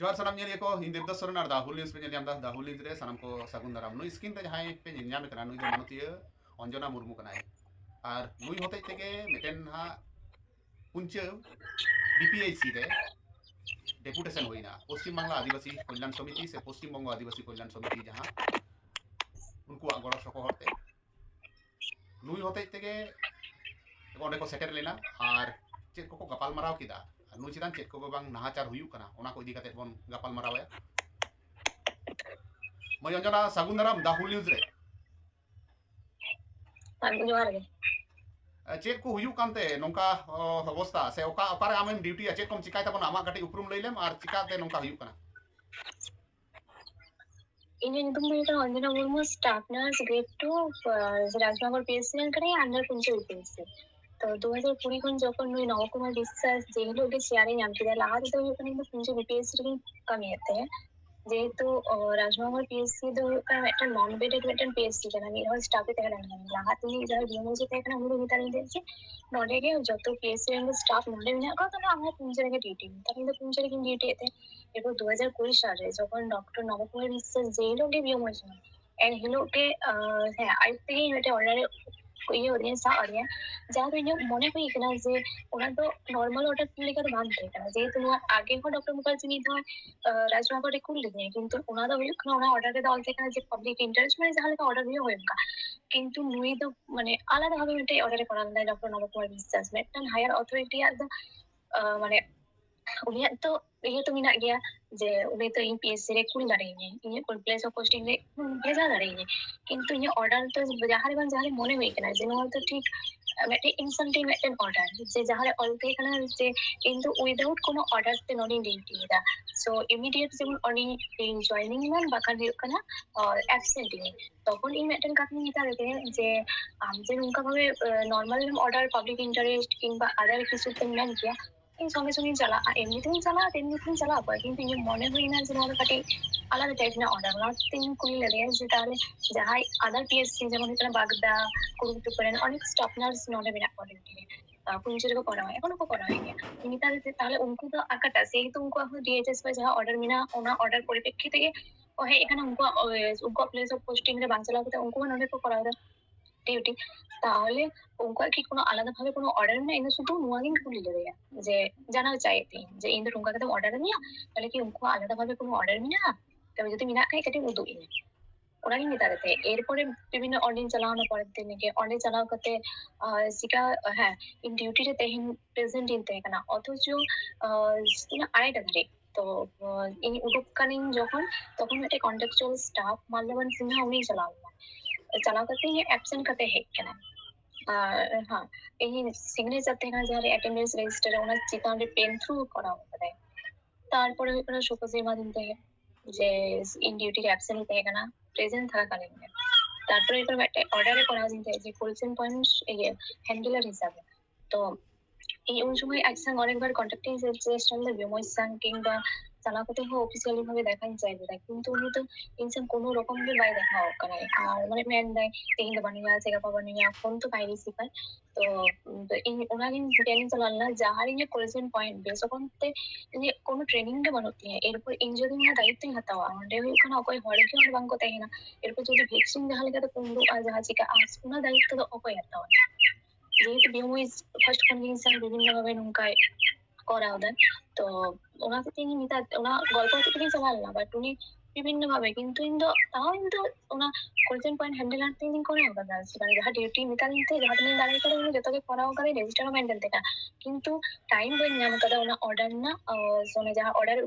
ज़ोर सामान ये को हिंदी दस सर दाहुलिस दाहुलिस सामान को सगुन दाराम नु स्किन पे नाम मानतीय अंजना मुरमु और नु हतेजन हा पुचपीआईसी डेपुटेशन होना पश्चिम बांगला आदिवासी कल्याण समिति से पश्चिम बंग आदिवासी कल्याण समिति जहाँ उनको गड़ सकते नु हतेजे सेटेर लेना और चेक को गपालमारा किया ᱱᱩᱭ ᱪᱮᱛᱟᱱ ᱪᱮᱫ ᱠᱚ ᱵᱟᱝ ᱱᱟᱦᱟᱪᱟᱨ ᱦᱩᱭᱩᱜ ᱠᱟᱱᱟ ᱚᱱᱟ ᱠᱚ ᱤᱫᱤ ᱠᱟᱛᱮ ᱵᱚᱱ ᱜᱟᱯᱟᱞ ᱢᱟᱨᱟᱣᱟ ᱢᱟᱹᱭ ᱚᱧᱡᱚᱱᱟ ᱥᱟᱹᱜᱩᱱ ᱫᱟᱨᱟᱢ ᱫᱟᱦᱩᱞ ᱱᱤᱭᱩᱡ ᱨᱮ ᱪᱮᱫ ᱠᱚ ᱦᱩᱭᱩᱜ ᱠᱟᱱᱛᱮ ᱱᱚᱝᱠᱟ ᱚᱵᱚᱥᱛᱟ ᱥᱮ ᱚᱠᱟ ᱚᱠᱟᱨᱮ ᱟᱢᱮᱢ ᱰᱤᱣᱴᱤᱭᱟ ᱪᱮᱫ ᱠᱚᱢ ᱪᱤᱠᱟᱭ ᱛᱟᱵᱚᱱᱟ ᱟᱢᱟᱜ ᱠᱟᱹᱴᱤᱡ ᱩᱯᱨᱩᱢ ᱞᱟᱹᱭ ᱞᱮᱢ ᱟᱨ ᱪᱤᱠᱟᱛᱮ ᱱᱚᱝᱠᱟ ᱦᱩᱭᱩᱜ ᱠᱟᱱᱟ ᱤᱧᱟᱹᱜ ᱧᱩᱛᱩᱢ ᱫᱚ ᱦᱩᱭᱩᱜ ᱠᱟᱱᱟ ᱚᱧᱡᱚᱱᱟ Murmu staff nurse grade 2 Rajnagar P S C ᱨᱮᱱ ᱠᱟᱹᱱᱟᱹᱧ ᱟᱱᱰᱟᱨ ᱯᱚᱧᱪᱟᱭᱮᱛ ᱯᱤ তো দু হাজার কুড়ি খন যখন ওই নবকুমার বিশ্বাস যে লোকে চেয়ারে নামছিলেন আর তো ওখানে কিন্তু পুজো বিপিএসসি কামিয়েতে যেহেতু রাজমহল পিএসসি ᱫᱚ একটা নন বেডেড মিডটেন পিএসসি ᱠᱟᱱᱟ ᱢᱤᱫ ᱦᱚᱲ ᱥᱴᱟᱯ ᱮ ᱛᱟᱦᱮᱸ ᱞᱮᱱᱟ ᱞᱟᱦᱟ ᱛᱮᱜᱮ ᱡᱟᱦᱟᱸ ᱰᱤᱢᱳ ᱡᱮ ᱛᱟᱦᱮᱸ ᱠᱟᱱᱟ ᱩᱱᱤ ᱫᱚ ᱢᱮᱛᱟ ᱞᱤᱧ ᱛᱟᱦᱮᱸ ᱡᱮ ᱱᱚᱰᱮ ᱜᱮ ᱡᱚᱛᱚ ᱯᱤএᱥᱥᱤ ᱨᱮᱱ ᱥᱴᱟᱯ ᱱᱚᱰᱮ ᱢᱮᱱᱟᱜ ᱠᱚᱣᱟ ᱛᱟᱦᱞᱮ ᱟᱢᱦᱚᱸ ᱯᱩᱱᱡᱟ ᱨᱮᱜᱮ ᱰᱤউᱴᱤ ᱢᱮ ᱛᱟᱦᱞᱮ ᱤᱧ ᱫᱚ ᱯᱩᱱᱡᱟ ᱨᱮᱜᱮᱧ ᱰᱤউᱴᱤᱭᱮᱫ ᱛᱟᱦᱮᱸ এরপর দু হাজার কুড়ি সালে যখন ডক্টর নবকুমার বিশ্বাস যে লোকে বিয়ে হয়েছিল এক হিলোকে হ্যাঁ আয়ুক্ত থেকেই একটা অর্ডারে ᱤᱭᱟᱹ ᱟᱫᱤᱧᱟ ᱥᱟᱵ ᱟᱫᱤᱧᱟ ᱡᱟᱦᱟᱸ ᱫᱚ ᱤᱧᱟᱹᱜ ᱢᱚᱱᱮ ᱦᱩᱭ ᱠᱟᱱᱟ ᱡᱮ ᱚᱱᱟ ᱫᱚ ᱱᱚᱨᱢᱟᱞ ᱚᱰᱟᱨ ᱞᱮᱠᱟ ᱫᱚ ᱵᱟᱝ ᱛᱟᱦᱮᱸ ᱠᱟᱱᱟ ᱡᱮᱦᱮᱛᱩ ᱱᱚᱣᱟ ᱟᱜᱮ ᱦᱚᱸ ᱰᱚᱠᱴᱚᱨ ᱢᱩᱠᱷᱟᱨᱡᱤ ᱢᱤᱫ ᱫᱷᱟᱣ ᱨᱟᱡᱽᱱᱚᱜᱚᱨ ᱨᱮ ᱠᱩᱞ ᱞᱤᱫᱤᱧᱟ ᱠᱤᱱᱛᱩ ᱚᱱᱟ ᱫᱚ ᱦᱩᱭᱩᱜ ᱠᱟᱱᱟ ᱚᱱᱟ ᱚᱰᱟᱨ ᱨᱮᱫᱚ ᱚᱞ ᱛᱟᱦᱮᱸ ᱠᱟᱱᱟ ᱡᱮ ᱯᱟᱵᱽᱞᱤᱠ ᱤᱱᱴᱟᱨᱮᱥᱴ ᱢᱟᱱᱮ ᱡᱟᱦᱟᱸ ᱞᱮᱠᱟ ᱚᱰᱟᱨ ᱦᱩᱭᱩᱜ ᱦᱩᱭᱩᱜ ᱠᱤᱱᱛু ᱱᱩᱭ ᱫᱚ ᱢᱟᱱᱮ ᱟᱞᱟᱫᱟ ᱵᱷᱟᱵᱮ ᱢᱤᱫᱴᱮᱡ ᱚᱰᱟᱨ ᱮ ᱠᱚᱨᱟᱣ ᱞᱮᱫᱟ ᱰᱚᱠᱴᱚᱨ ᱱᱚᱵ ᱠᱩᱢᱟᱨ ᱵᱤᱥᱥᱟᱥ ᱢᱤᱫᱴᱟᱝ ᱦᱟᱭᱟᱨ ᱚᱛᱷᱚᱨᱤᱴᱤᱭᱟᱜ ᱫᱚ ᱢᱟᱱᱮ ᱩᱱᱤᱭᱟᱜ ᱛᱚ ᱤᱭᱟᱹ ᱛᱚ ᱢᱮᱱᱟᱜ ᱜᱮᱭᱟ ᱡᱮ ᱩᱱᱤ ᱛᱚ ᱤᱧ ᱯᱤᱮᱥᱥᱤ ᱨᱮ ᱠᱩᱞ ᱫᱟᱲᱮᱭᱟᱹᱧᱟᱹ ᱤᱧᱟᱹᱜ ᱠᱚᱢᱯᱞᱮᱱᱥ ᱚᱯᱷ ᱯᱳᱥᱴᱤᱝ ᱨᱮ ᱵᱷᱮᱡᱟ ᱫᱟᱲᱮᱭᱟᱹᱧᱟᱹ ᱠᱤᱱᱛᱩ ᱤᱧᱟᱹᱜ ᱚᱰᱟᱨ ᱫᱚ ᱡᱟᱦᱟᱸ ᱨᱮ ᱵᱟᱝ ᱡᱟᱦᱟᱸ ᱢᱚᱱᱮ ᱦᱩᱭ ᱠᱟᱱᱟ ᱡᱮ ᱱᱚᱣᱟ ᱛᱚ ᱴᱷᱤᱠ ᱢᱤᱫᱴᱮᱱ ᱤᱱᱥᱟᱱᱴᱤ ᱢᱤᱫᱴᱮᱱ ᱚᱰᱟᱨ ᱡᱮ ᱡᱟᱦᱟᱸᱨᱮ ᱚᱞ ᱛᱟᱦᱮᱸ ᱠᱟᱱᱟ ᱡᱮ ᱤᱧ ᱫᱚ ᱩᱭᱫᱟᱣᱩᱴ ᱠᱳᱱᱳ ᱚর্ᱰᱟᱨ ᱛᱮ ᱱᱚᱰᱮᱧ ᱞᱤᱝᱠ ᱤᱫᱤᱭᱮᱫᱟ ᱥᱚ ᱤᱢᱤᱰᱤᱭᱮᱴ ᱡᱮᱢᱚᱱ ᱚᱸᱰᱮ ᱤᱧ ᱡᱚᱭᱮᱱᱤᱝ ᱮᱱᱟ ᱵᱟᱠᱷᱟᱱ ᱦᱩᱭᱩᱜ ᱠᱟᱱᱟ ᱮᱵᱥᱮᱱᱴ ᱤᱧ তখন ᱤᱧ ᱢᱤᱫᱴᱮᱱ ᱠᱟᱛᱷᱟᱧ ᱢᱮᱛᱟ ᱫᱮᱭᱟ ᱡᱮ ᱟᱢ ᱡᱮ ᱱᱚᱝᱠᱟ ভাবে নর্মাল ᱚᱰᱟᱨ পাবলিক ᱤᱱᱴᱟᱨᱮᱥᱴ কিংবা ᱟᱫᱟᱨ ᱠᱤᱪᱷᱩ ᱛᱮᱢ ᱢᱮᱱ ᱜᱮᱭᱟ ᱤᱧ ᱥᱚᱸᱜᱮ ᱥᱚᱸᱜᱮᱧ ᱪᱟᱞᱟᱜᱼᱟ ᱮᱢᱱᱤᱛᱮᱧ ᱪᱟᱞᱟᱜᱼᱟ ᱛᱮᱢᱱᱤᱛᱮᱧ ᱪᱟᱞᱟᱜᱼᱟ ᱚᱠᱚᱭ ᱠᱤᱱᱛᱩ ᱤᱧ ᱢᱚᱱᱮ ᱦᱩᱭᱱᱟ ᱡᱮ ᱱᱚᱣᱟ ᱫᱚ ᱠᱟᱹᱴᱤᱡ ᱟᱞᱟᱫᱟ ᱴᱟᱭᱤᱯ ᱨᱮᱱᱟᱜ ᱚᱰᱟᱨ ᱚᱱᱟᱛᱮᱧ ᱠᱩᱞᱤ ᱞᱮᱫᱮᱭᱟ ᱡᱮ ᱛᱟᱦᱚᱞᱮ ᱡᱟᱦᱟᱸᱭ ᱟᱫᱟᱨ ᱯᱤ ᱮᱥ ᱥᱤ ᱡᱮᱢᱚᱱ ᱦᱩᱭᱩᱜ ᱠᱟᱱᱟ ᱵᱟᱜᱽᱫᱟ ᱠᱩᱨᱩᱢᱩᱴᱩ ᱠᱚᱨᱮᱱ ᱚᱱᱮᱠ ᱥᱴᱟᱯ ᱱᱟᱨᱥ ᱱᱚᱰᱮ ᱢᱮᱱᱟᱜ ᱠᱚᱣᱟ ᱰᱤউᱴᱤ ᱨᱮ ᱯᱩᱱᱪᱩ ᱨᱮᱠᱚ ᱯᱟᱲᱟᱣᱟ ᱮᱠᱷᱚᱱ ᱠᱚ ᱯᱟᱲᱟᱣ ᱜᱮᱭᱟ ᱱᱮᱛᱟᱨ ᱛᱟᱦᱚᱞᱮ ᱩᱱᱠᱩ ᱫᱚ ᱟᱠᱟᱴᱟ ᱥᱮᱦᱮᱛᱩ ᱩᱱᱠᱩᱣᱟᱜ ᱦᱚᱸ ᱰᱤএᱪএস ᱨᱮ ᱡᱟᱦᱟᱸ অর্ডার ᱢᱮᱱᱟᱜᱼᱟ ᱚᱱᱟ অর্ডার পরিপ্রেক্ষিতে ᱜᱮ ᱦᱮᱡ ᱟᱠᱟᱱᱟ ᱩᱱᱠᱩᱣᱟᱜ ᱩᱱᱠᱩᱣᱟᱜ ᱯᱞᱮᱥ ᱚᱯᱷ ᱯᱳᱥᱴᱤᱝ ᱨᱮ ᱵᱟᱝ ᱪᱟᱞᱟᱣ ᱠᱟᱛᱮ ᱩᱱᱠᱩ ᱦᱚᱸ ᱱᱚᱰᱮ ᱠᱚ ᱠᱚᱨᱟᱣ ᱮᱫᱟ ᱰᱤᱭᱩᱴᱤ তাহলে ᱩᱱᱠᱩᱣᱟᱜ ᱠᱤ ᱠᱳᱱᱳ ᱟᱞᱟᱫᱟ ᱵᱷᱟᱵᱮ ᱠᱳᱱᱳ ᱚর্ᱰᱟᱨ ᱢᱮᱱᱟᱜᱼᱟ ᱤᱧ ᱫᱚ ᱥᱩᱫᱷᱩ ᱱᱚᱣᱟᱜᱤᱧ ᱠᱩᱞᱤ ᱞᱮᱫᱮᱭᱟ ᱡᱮ ᱡᱟᱱᱟᱣ ᱪᱟᱭᱮᱫ ᱛᱤᱧ ᱡᱮ ᱤᱧ ᱫᱚ ᱱᱚᱝᱠᱟ ᱠᱟᱛᱮᱢ ᱚᱨᱰᱟᱨ ᱟᱹᱧᱟ ᱛᱟᱦᱞᱮ ᱠᱤ ᱩᱱᱠᱩᱣᱟᱜ ᱟᱞᱟᱫᱟ ᱵᱷᱟᱵᱮ ᱠᱳᱱᱳ ᱚᱨᱰᱟᱨ ᱢᱮᱱᱟᱜᱼᱟ তবে যদি মেনা খাই কাটি উদু ইনি ওনারই মেতা দেতে এরপরে বিভিন্ন অর্ডিন চালানো পরের দিন গে অর্ডিন চালাও করতে সিকা হ্যাঁ ইন ডিউটি রে তেহিন প্রেজেন্ট ইন তেহে কানা অথচ ইন আড়াইটা ধরে তো ইন উদুকালীন যখন তখন একটা কন্ট্রাকচুয়াল স্টাফ মাল্যবান সিনহা উনি চালাও चना करते हैं एब्सेंट करते हैं केना हाँ यही सिग्नेचर तेना যার অ্যাটেন্ডেন্স রেজিস্টারে ওনার চিতানে পেন থ্রু করা হবে তারপরে ওখানে সুপোজের মাধ্যমে থেকে যে ইন ডিউটি অ্যাবসেন্ট থেকে কেনা প্রেজেন্ট থাকাকালীন তারপরে এরকম একটা অর্ডারে করা হয়েছে যে কোলসেন পয়েন্ট হ্যান্ডেলার হিসাবে। তো এই ওই সময় এক সঙ্গে অনেকবার কন্ট্যাক্টিং যে স্টেশন বিময় সাং কিংবা ᱪᱟᱞᱟᱣ ᱠᱟᱛᱮ ᱦᱚᱸ ᱚᱯᱷᱤᱥᱤᱭᱟᱞᱤ ᱵᱷᱟᱵᱮ ᱫᱮᱠᱷᱟᱧ ᱪᱟᱭ ᱞᱮᱫᱟ ᱠᱤᱱᱛᱩ ᱩᱱᱤ ᱫᱚ ᱤᱧ ᱥᱟᱶ ᱠᱳᱱᱳ ᱨᱚᱠᱚᱢ ᱜᱮ ᱵᱟᱭ ᱫᱮᱠᱷᱟᱣ ᱠᱟᱱᱟᱭ ᱟᱨ ᱢᱟᱱᱮ ᱢᱮᱱᱫᱟᱭ ᱛᱮᱦᱮᱧ ᱫᱚ ᱵᱟᱹᱱᱩᱧᱟ ᱥᱮ ᱜᱟᱯᱟ ᱵᱟᱹᱱᱩᱧᱟ ᱯᱷᱳᱱ ᱛᱚ ᱵᱟᱭ ᱨᱤᱥᱤᱵᱟᱭ ᱛᱚ ᱤᱧ ᱚᱱᱟᱜᱤᱧ ᱴᱨᱮᱱᱤᱝ ᱪᱟᱞᱟᱣ ᱞᱮᱱᱟ ᱡᱟᱦᱟᱸ ᱨᱮ ᱤᱧᱟᱹᱜ ᱠᱚᱞᱮᱡᱮᱱ ᱯᱚᱭᱮᱱᱴ ᱵᱮᱥ ᱚᱠᱚᱱ ᱛᱮ ᱤᱧᱟᱹᱜ ᱠᱳᱱᱳ ᱴᱨᱮᱱᱤᱝ ᱫᱚ ᱵᱟᱹᱱᱩᱜ ᱛᱤᱧᱟᱹ ᱮᱨᱯᱚᱨ ᱤᱧ ᱡᱩᱫᱤ ᱤᱧᱟᱹᱜ ᱫᱟᱭᱤᱛᱛᱚᱧ ᱦᱟᱛᱟᱣᱟ ᱚᱸᱰᱮ ᱦᱩᱭᱩᱜ ᱠᱟᱱᱟ ᱚᱠᱚᱭ ᱦᱚᱲ ᱜᱮ ᱚᱸᱰᱮ ᱵᱟᱝᱠᱚ ᱛᱟᱦᱮᱱᱟ ᱮᱨᱯᱚᱨ ᱡᱩᱫᱤ ᱵᱷᱮᱠᱥᱤᱱ ᱡᱟᱦᱟᱸ ᱞᱮᱠᱟᱛᱮ ᱠᱩᱢᱲᱩᱜᱼᱟ ᱡᱟᱦᱟᱸ ᱪᱤᱠᱟᱹᱜᱼᱟ ᱚᱱᱟ দায়িত্ব ᱫᱚ ᱚᱠᱚᱭ ᱦᱟᱛᱟᱣᱟ যেহেতু বিএমওইজ ফার্স্ট কনভিনশন বিভিন্নভাবে নৌকায় করা ওদের তো ওনাকে তিনি নিতা ওনা গল্প থেকে সবাল না বাট উনি বিভিন্ন ভাবে কিন্তু ইন তাও কিন্তু ᱚᱱᱟ ᱠᱚᱞᱪᱮᱱ ᱯᱚᱭᱮᱱᱴ ᱦᱮᱱᱰᱮᱞ ᱟᱨ ᱛᱤᱱ ᱠᱚᱨᱟᱣ ᱠᱟᱫᱟ ᱥᱮᱵᱟᱝ ᱡᱟᱦᱟᱸ ᱰᱤᱭᱩᱴᱤ ᱢᱮᱛᱟᱞᱤᱧ ᱛᱮ ᱡᱟᱦᱟᱸ ᱛᱤᱱᱟᱹᱜ ᱫᱟᱲᱮ ᱠᱟᱫᱟ ᱩᱱᱤ ᱡᱚᱛᱚ ᱜᱮ ᱠᱚᱨᱟᱣ ᱠᱟᱫᱟᱭ ᱨᱮᱡᱤᱥᱴᱟᱨ ᱦᱚᱸ ᱢᱮᱱᱴᱮᱱ ᱛᱮᱠᱟ ᱠᱤᱱᱛᱩ ᱴᱟᱭᱤᱢ ᱵᱟᱹᱧ ᱧᱟᱢ ᱠᱟᱫᱟ ᱚᱱᱟ ᱚর্ডᱟᱨ ᱨᱮᱱᱟᱜ ᱚᱱᱟ ᱡᱟᱦᱟᱸ ᱚর্ডᱟᱨ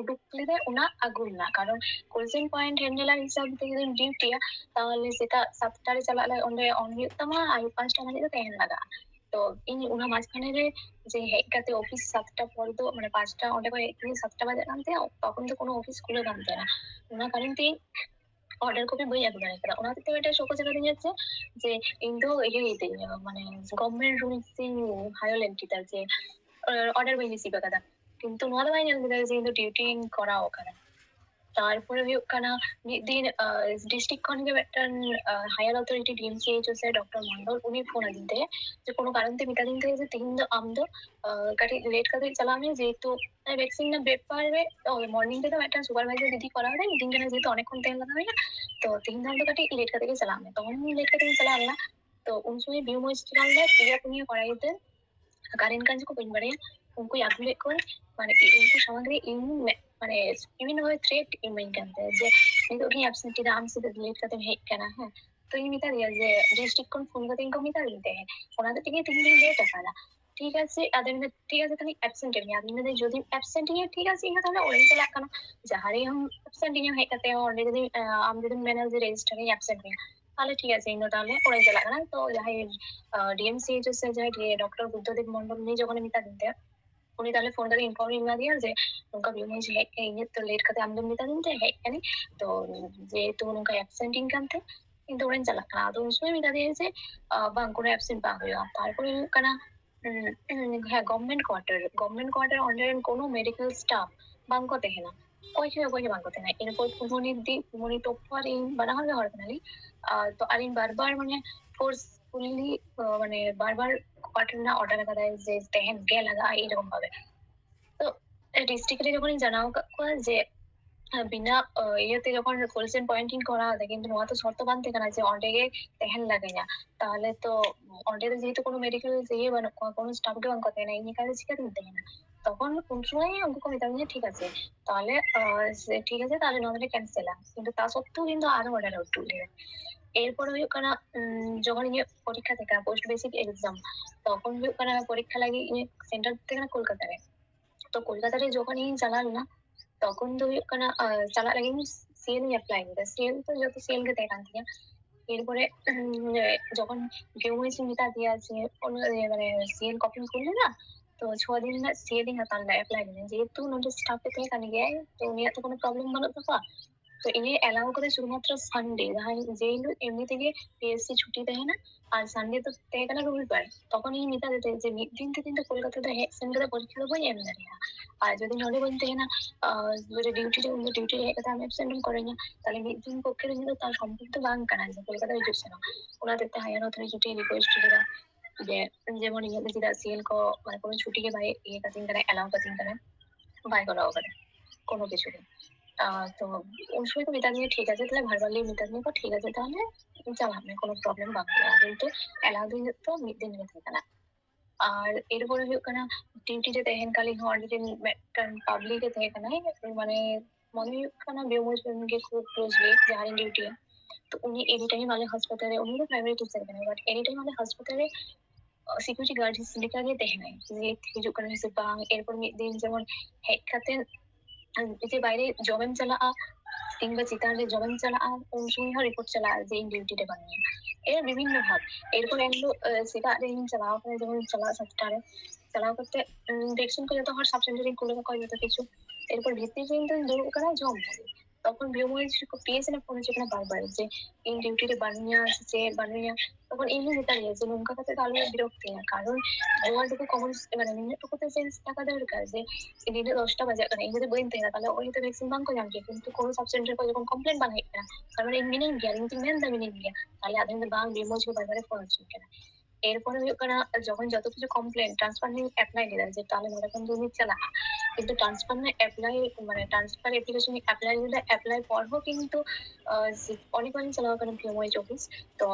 ᱩᱰᱩᱠ ᱞᱮᱫᱟ ᱚᱱᱟ ᱟᱹᱜᱩ ᱨᱮᱱᱟᱜ ᱠᱟᱨᱚᱱ ᱠᱚᱞᱪᱮᱱ ᱯᱚᱭᱮᱱᱴ ᱦᱮᱱᱰᱮᱞ ᱟᱨ ᱦᱤᱥᱟᱹᱵ ᱛᱮ ᱡᱩᱫᱤᱢ ᱰᱤᱭᱩᱴᱤᱭᱟ ᱛᱟᱦᱚᱞᱮ ᱥᱮᱛᱟᱜ ᱥᱟᱛᱴᱟ ᱨᱮ ᱪᱟᱞᱟᱜ ᱞᱟᱜᱟᱜ ᱚᱸᱰᱮ ᱚᱱ ᱦᱩᱭᱩᱜ ᱛᱟᱢᱟ ᱟᱭᱩᱵ ᱯᱟᱸᱪᱴᱟ ᱦᱟᱹᱵᱤᱡ ᱫᱚ ᱛᱟᱦᱮᱱ ᱞᱟᱜᱟᱜᱼᱟ ᱛᱚ ᱤᱧ ᱚᱱᱟ মাঝখানে রে যে হেড কাতে অফিস সাতটা পর ᱫᱚ মানে পাঁচটা ᱚᱸᱰᱮ ᱠᱷᱚᱡ ᱦᱮᱡ ᱠᱟᱛᱮ ᱥᱟᱛᱴᱟ ᱵᱟᱡᱟᱜ ᱠᱟᱱ ᱛᱟᱦᱮᱸ ᱛᱚᱠᱷᱚᱱ ᱫᱚ কোনো অফিস খুলে ᱵᱟᱝ ᱛᱟᱦᱮᱱᱟ ᱚᱱᱟ ᱠᱟᱨᱚᱱ ᱛᱮ অর্ডার কপি বই ᱟᱹᱜᱩ ᱫᱟᱲᱮ ᱠᱟᱫᱟ ᱚᱱᱟ ᱦᱚᱛᱮᱡ ᱛᱮ ᱢᱤᱫᱴᱮᱡ ᱥᱚᱠᱚ ᱪᱟᱠᱟ ᱫᱤᱧᱟ ᱡᱮ যে ᱤᱧ ᱫᱚ ᱤᱭᱟᱹ ᱛᱤᱧ মানে গভর্নমেন্ট রুলস ᱤᱧ ভায়োলেন্ট ᱠᱮᱫᱟ ᱡᱮ অর্ডার ᱵᱟᱹᱧ রিসিভ ᱟᱠᱟᱫᱟ কিন্তু ᱱᱚᱣᱟ ᱫᱚ ᱵᱟᱭ ᱧᱮᱞ ᱠᱮᱫᱟ ᱡᱮ ᱤᱧ ᱫᱚ ᱛᱟᱨᱯᱚᱨᱮ ᱦᱩᱭᱩᱜ ᱠᱟᱱᱟ ᱢᱤᱫ ᱫᱤᱱ ᱰᱤᱥᱴᱨᱤᱠᱴ ᱠᱷᱚᱱ ᱜᱮ ᱢᱤᱫᱴᱟᱝ ᱦᱟᱭᱟᱨ ᱚᱛᱷᱚᱨᱤᱴᱤ ᱰᱤᱮᱢᱥᱤᱮᱭᱤᱪ ᱥᱮ ᱰᱚᱠᱴᱚᱨ ᱢᱚᱱᱰᱚᱞ ᱩᱱᱤ ᱯᱷᱳᱱ ᱟᱹᱫᱤᱧ ᱛᱮ ᱡᱮ ᱠᱳᱱᱳ ᱠᱟᱨᱚᱱ ᱛᱮ ᱢᱮᱛᱟᱫᱤᱧ ᱛᱟᱦᱮᱸ ᱡᱮ ᱛᱮᱦᱮᱧ ᱫᱚ ᱟᱢ ᱫᱚ ᱠᱟᱹᱴᱤᱡ ᱞᱮᱴ ᱠᱟᱛᱮ ᱪᱟᱞᱟᱣ ᱢᱮ ᱡᱮᱦᱮᱛᱩ ভ্যাকসিন ব্যাপার মর্নিং থেকে একটা সুপারভাইজার দিদি করা হয় মিটিং কেন যেহেতু অনেকক্ষণ টাইম লাগা হয় না তো তিন ঘণ্টা কাটি লেট কাতে গিয়ে চালাম তখন লেট কাতে গিয়ে চালাম না তো উন সময় বিউ মজ চালাম না প্রিয়া পুনিয়া করাইতে কারেন্ট কাজ কো পেন বাড়ে উনকো আগুলে কোন মানে উনকো সামগ্রী ইন মানে ᱤᱵᱷᱤᱱ ᱦᱚᱭ থ্রেট ᱤᱢᱟᱹᱧ ᱠᱟᱱ ᱛᱟᱦᱮᱸ ᱡᱮ ᱤᱧ ᱫᱚ ᱩᱱᱤ ᱮᱵᱥᱮᱱᱴ ᱮᱫᱟ ᱟᱢ ᱥᱮᱫ ᱞᱮᱴ কেন ᱦᱮᱡ ᱠᱟᱱᱟ ᱦᱮᱸ ᱛᱚ ᱤᱧ যে ডিস্ট্রিক্ট ᱡᱮ ᱰᱤᱥᱴᱨᱤᱠ ᱠᱷᱚᱱ ᱯᱷᱳᱱ ᱠᱟᱛᱮ ᱤᱧ ᱠᱚ ᱢᱮᱛᱟ থেকে তিন ᱚᱱᱟ ᱫᱚ ᱛᱮᱜᱮ ᱛᱤᱦᱤᱧ ঠিক আছে আদার ঠিক আছে তুমি অ্যাবসেন্ট এর আমি মানে যদি অ্যাবসেন্ট এর ঠিক আছে ইনা তাহলে ওরে চলে আকানো যাহারে হম অ্যাবসেন্ট এর হেক কাতে ওরে যদি আম যদি ম্যানেজার রেজিস্টার এ অ্যাবসেন্ট এর তাহলে ঠিক আছে ইনো তাহলে ওরে চলে আকানো তো যাহাই ডিএমসি যে সে যাহাই ডক্টর বুদ্ধদেব মন্ডল নিয়ে যখন আমি তা দিতে উনি তাহলে ফোন করে ইনফর্মিং कर दिया जे उनका व्यूमेज है ये तो लेट करते आमदन मिटा दिन है यानी तो ये तो उनका एब्सेंट इनकम थे কিন্তু ওরেন চালাক না আদৌ সময় মিটা দিয়েছে বাং কোনো অ্যাবসেন্ট পা হইয়া তারপরে কানা হ্যাঁ গভর্নমেন্ট কোয়ার্টার গভর্নমেন্ট কোয়ার্টার অন্ডারের কোনো মেডিকেল স্টাফ বাং করতে না। কয়েকটা বই বাং করতে না এরপর পুমনির দি পুমনি টপ্পার ইন বানা হলে হরকানালি তো আর বারবার মানে ফোর্স ফুললি মানে বারবার পার্টনার অর্ডার অর্ডার দেয় যে তেহেন গিয়া লাগা, এইরকম ভাবে। তো ডিস্ট্রিক্টে যখনই জানাও যে বিনা ইয়েতে যখন কোলসেন পয়েন্টিং করা হয়, কিন্তু নোয়া তো শর্ত বানতে কানা যে ᱚᱸᱰᱮ ᱜᱮ ᱛᱟᱦᱮᱱ ᱞᱟᱜᱟᱧᱟ ᱛᱟᱦᱞᱮ ᱛᱚ ᱚᱸᱰᱮ ᱫᱚ ᱡᱮᱦᱮᱛᱩ ᱠᱳᱱᱳ ᱢᱮᱰᱤᱠᱮᱞ ᱤᱭᱟᱹ ᱵᱟᱹᱱᱩᱜ ᱠᱚᱣᱟ ᱠᱳᱱᱳ ᱥᱴᱟᱯ না এই ᱛᱟᱦᱮᱱᱟ ᱤᱧ ᱮᱠᱟᱞ ᱪᱤᱠᱟᱹᱛᱤᱧ না। তখন কোন সময় উনকু কো মেতাম ঠিক আছে, তাহলে ঠিক আছে, তাহলে নোয়া ক্যান্সেল কিন্তু তা সত্ত্বেও কিন্তু আরও অর্ডার আউট টু ᱮᱨᱯᱚᱨ ᱦᱩᱭᱩᱜ ᱠᱟᱱᱟ ᱡᱚᱠᱷᱚᱱ ᱤᱧᱟᱹᱜ ᱯᱚᱨᱤᱠᱠᱷᱟ ᱛᱟᱦᱮᱸ ᱯᱳᱥᱴ ᱵᱮᱥᱤᱠ ᱮᱠᱡᱟᱢ ᱛᱚᱠᱷᱚᱱ ᱦᱩᱭᱩᱜ ᱠᱟᱱᱟ ᱯᱚᱨᱤᱠᱠᱷᱟ ᱞᱟᱹᱜᱤᱫ ᱤᱧᱟᱹᱜ ᱥᱮᱱᱴᱟᱨ ᱛᱟᱦᱮᱸ ᱠᱟᱱᱟ ᱠᱳᱞᱠᱟᱛᱟ ᱨᱮ ᱛᱚ ᱠᱳᱞᱠᱟᱛᱟ ᱨᱮ ᱡᱚᱠᱷᱚᱱ ᱤᱧ ᱪᱟᱞᱟᱣ ᱞᱮᱱᱟ ᱛᱚᱠᱷᱚᱱ ᱫᱚ ᱦᱩᱭᱩᱜ ᱠᱟᱱᱟ ᱪᱟᱞᱟᱜ ᱞᱟᱹᱜᱤᱫ সিএল ᱤᱧ ᱮᱯᱞᱟᱭ ᱞᱮᱫᱟ সিএল ᱛᱚ ᱡᱚᱛᱚ সিএল ᱜᱮ ᱛᱟᱦᱮᱸ ᱠᱟᱱ ᱛᱤᱧᱟ এরপরে যখন কেউ হয়েছে মেতা দিয়া মানে সিএল কপিং করলে না তো ছ দিন ᱨᱮᱱᱟᱜ সিএল ᱤᱧ ᱦᱟᱛᱟᱣ ᱞᱮᱫᱟ ᱮᱯᱞᱟᱭ ᱞᱮᱫᱟ ᱡᱮᱦᱮᱛᱩ ᱱᱚᱰᱮ ᱥᱴᱟᱯ ᱮ ᱛᱟᱦᱮᱸ ᱠᱟᱱ ᱜᱮᱭᱟᱭ তো ᱩᱱᱤᱭᱟᱜ তো কোনো প্রবলেম ᱵᱟᱹᱱᱩᱜ ᱛᱟᱠᱚᱣᱟ তো এ অ্যালাউ করে শুধুমাত্র সানডে যেই এমনি থেকে পিএসসি ছুটি দেয় না আর সানডে তো দেয় গেল রবিবার তখন এই মিতা দিতে যে দিন তো কিন্তু কলকাতাতে সেন্টারে পরীক্ষা দেবো এম দাঁড়িয়ে আর যদি নলে বলতে তাই না যদি ডিউটি ᱩᱱᱤ ডিউটি ᱦᱮᱡ ᱠᱟᱛᱮ ᱟᱢ ᱮᱵᱥᱮᱱᱴ ᱮᱢ ᱠᱚᱨᱮᱧᱟ ᱛᱟᱦᱞᱮ ᱢᱤᱫ ᱫᱤᱱ ᱯᱚᱠᱠᱷᱮ ᱨᱮ ᱧᱮᱞ ᱛᱟᱨ ᱥᱚᱢᱯᱩᱨᱱᱚ ᱵᱟᱝ ᱠᱟᱱᱟ ᱡᱮ ᱠᱚᱞᱠᱟᱛᱟ ᱦᱤᱡᱩᱜ ᱥᱮᱱᱚᱜ ᱚᱱᱟ ᱛᱮ ᱦᱟᱭᱟᱨ ᱚᱛᱷᱚᱨᱤᱴᱤ ᱨᱤᱠᱳᱭᱮᱥᱴ ᱠᱮᱫᱟ ᱡᱮ ᱡᱮᱢᱚᱱ ᱤᱧᱟᱹᱜ ᱪᱮᱫᱟᱜ ᱥᱤᱮᱞ ᱠᱚ ᱢᱟᱱᱮ ᱠᱳᱱᱳ ᱪᱷᱩᱴᱤ ᱜᱮ ᱵᱟᱭ ᱤᱭᱟᱹ ᱠᱟᱛᱤᱧ ᱠᱟᱱᱟ ᱮᱞᱟᱣ ᱠᱟᱛᱤᱧ ᱠᱟᱱᱟ ᱵᱟᱭ ᱠᱚᱨᱟᱣ ᱠᱟᱫᱟ ᱠᱳᱱᱳ ᱠᱤᱪᱷᱩ ᱜᱮ তো ওর সঙ্গে মিটার নিয়ে ঠিক আছে তাহলে ভারবালি মিটার নিব ঠিক আছে তাহলে যা ভাবনা কোনো প্রবলেম বাকি না কিন্তু এলাদিন তো ᱢᱤᱫ ᱫᱤᱱ ᱜᱮ ᱛᱟᱦᱮᱸ ᱠᱟᱱᱟ ᱟᱨ ᱮᱨᱯᱚᱨᱮ ᱦᱩᱭᱩᱜ ᱠᱟᱱᱟ ᱰᱤউᱴᱤ ᱨᱮ ᱛᱟᱦᱮᱱ ᱠᱟᱞᱤᱱ ᱦᱚᱸ ᱟᱹᱰᱤ ᱫᱤᱱ ᱢᱤᱫᱴᱟᱝ ᱯᱟᱵᱽᱞᱤᱠ ᱮ ᱛᱟᱦᱮᱸ ᱠᱟᱱᱟᱭ ᱢᱟᱱᱮ ᱢᱚᱱᱮ ᱦᱩᱭᱩᱜ ᱠᱟᱱᱟ ᱵᱮᱢᱚᱡᱽ ᱜᱮ খুব ক্লোজলি ᱡᱟᱦᱟᱸᱨᱮ ডিউটি তো উনি এনি টাইম আলে হাসপাতালে উনি তো প্রাইমারি টিচার কানাᱭ বাট এনি টাইম আলে হাসপাতালে সিকিউরিটি গার্ড লেᱠᱟᱜᱮ ᱛᱟᱦᱮᱱᱟᱭ ᱡᱮ ᱦᱤᱡᱩᱜ ᱠᱟᱱᱟᱭ ᱥᱮ ᱵᱟᱝ ᱮᱨᱯᱚᱨ ᱢᱤᱫ ᱫᱤᱱ ᱡᱮᱢᱚᱱ ᱦᱮᱡ ᱠᱟᱛᱮ ᱡᱮ ᱵᱟᱭᱨᱮ ᱡᱚᱵᱮᱢ ᱪᱟᱞᱟᱜᱼᱟ কিংবা চিতার যে জবেন চালা আর সুইহা রিপোর্ট চালা যে ডিউটিটা বানিয়ে। এর বিভিন্ন ভাব। এরপর এগুলো সেটা রে চালাও করে যেমন চালা সফটওয়্যারে। চালাও করতে দেখছেন করে তো হর সাব সেন্টারিং করে রাখা যত কিছু। এরপর ভিত্তি দিন দুর্গ করা জম থাকে তখন বিয়োময় পেয়েছে না ফোনে যেখানে বারবার যে এই ডিউটিতে বানিয়ে আসছে, বানিয়ে তখন এই নিয়ে দাঁড়িয়ে যে নৌকা কাছে তাহলে বিরক্তি না। কারণ গোয়ালটুকু কমন মানে নিম্নটুকুতে সেন্স থাকা দরকার যে দিনে দশটা বাজে মানে এই যদি বই নিতে তাহলে ওই তো ভ্যাকসিন করে জানকে কিন্তু কোনো সাবসেন্টার পর যখন কমপ্লেন বানাই না কারণ এই মিনিং গিয়া ইংরেজি মেন দামি ইন্ডিয়া তাহলে আধুনিক বাং বিমোচ বারবারে ফোন আসছে ᱮᱨᱯᱚᱨᱮ ᱦᱩᱭᱩᱜ ᱠᱟᱱᱟ ᱡᱚᱠᱷᱚᱱ ᱡᱚᱛᱚ ᱠᱤᱪᱷᱩ ᱠᱚᱢᱯᱞᱮᱱ ᱴᱨᱟᱱᱥᱯᱷᱟᱨ ᱨᱮᱧ ᱮᱯᱞᱟᱭ ᱠᱮᱫᱟ ᱡᱮ ᱛᱟᱦᱞᱮ ᱱᱚᱰᱮ ᱠᱷᱚᱱ কিন্তু ট্রান্সফার না অ্যাপ্লাই মানে ট্রান্সফার অ্যাপ্লিকেশন অ্যাপ্লাই হলে অ্যাপ্লাই করব কিন্তু অনেক অনেক চালাও কারণ পিএমওএইচ অফিস তো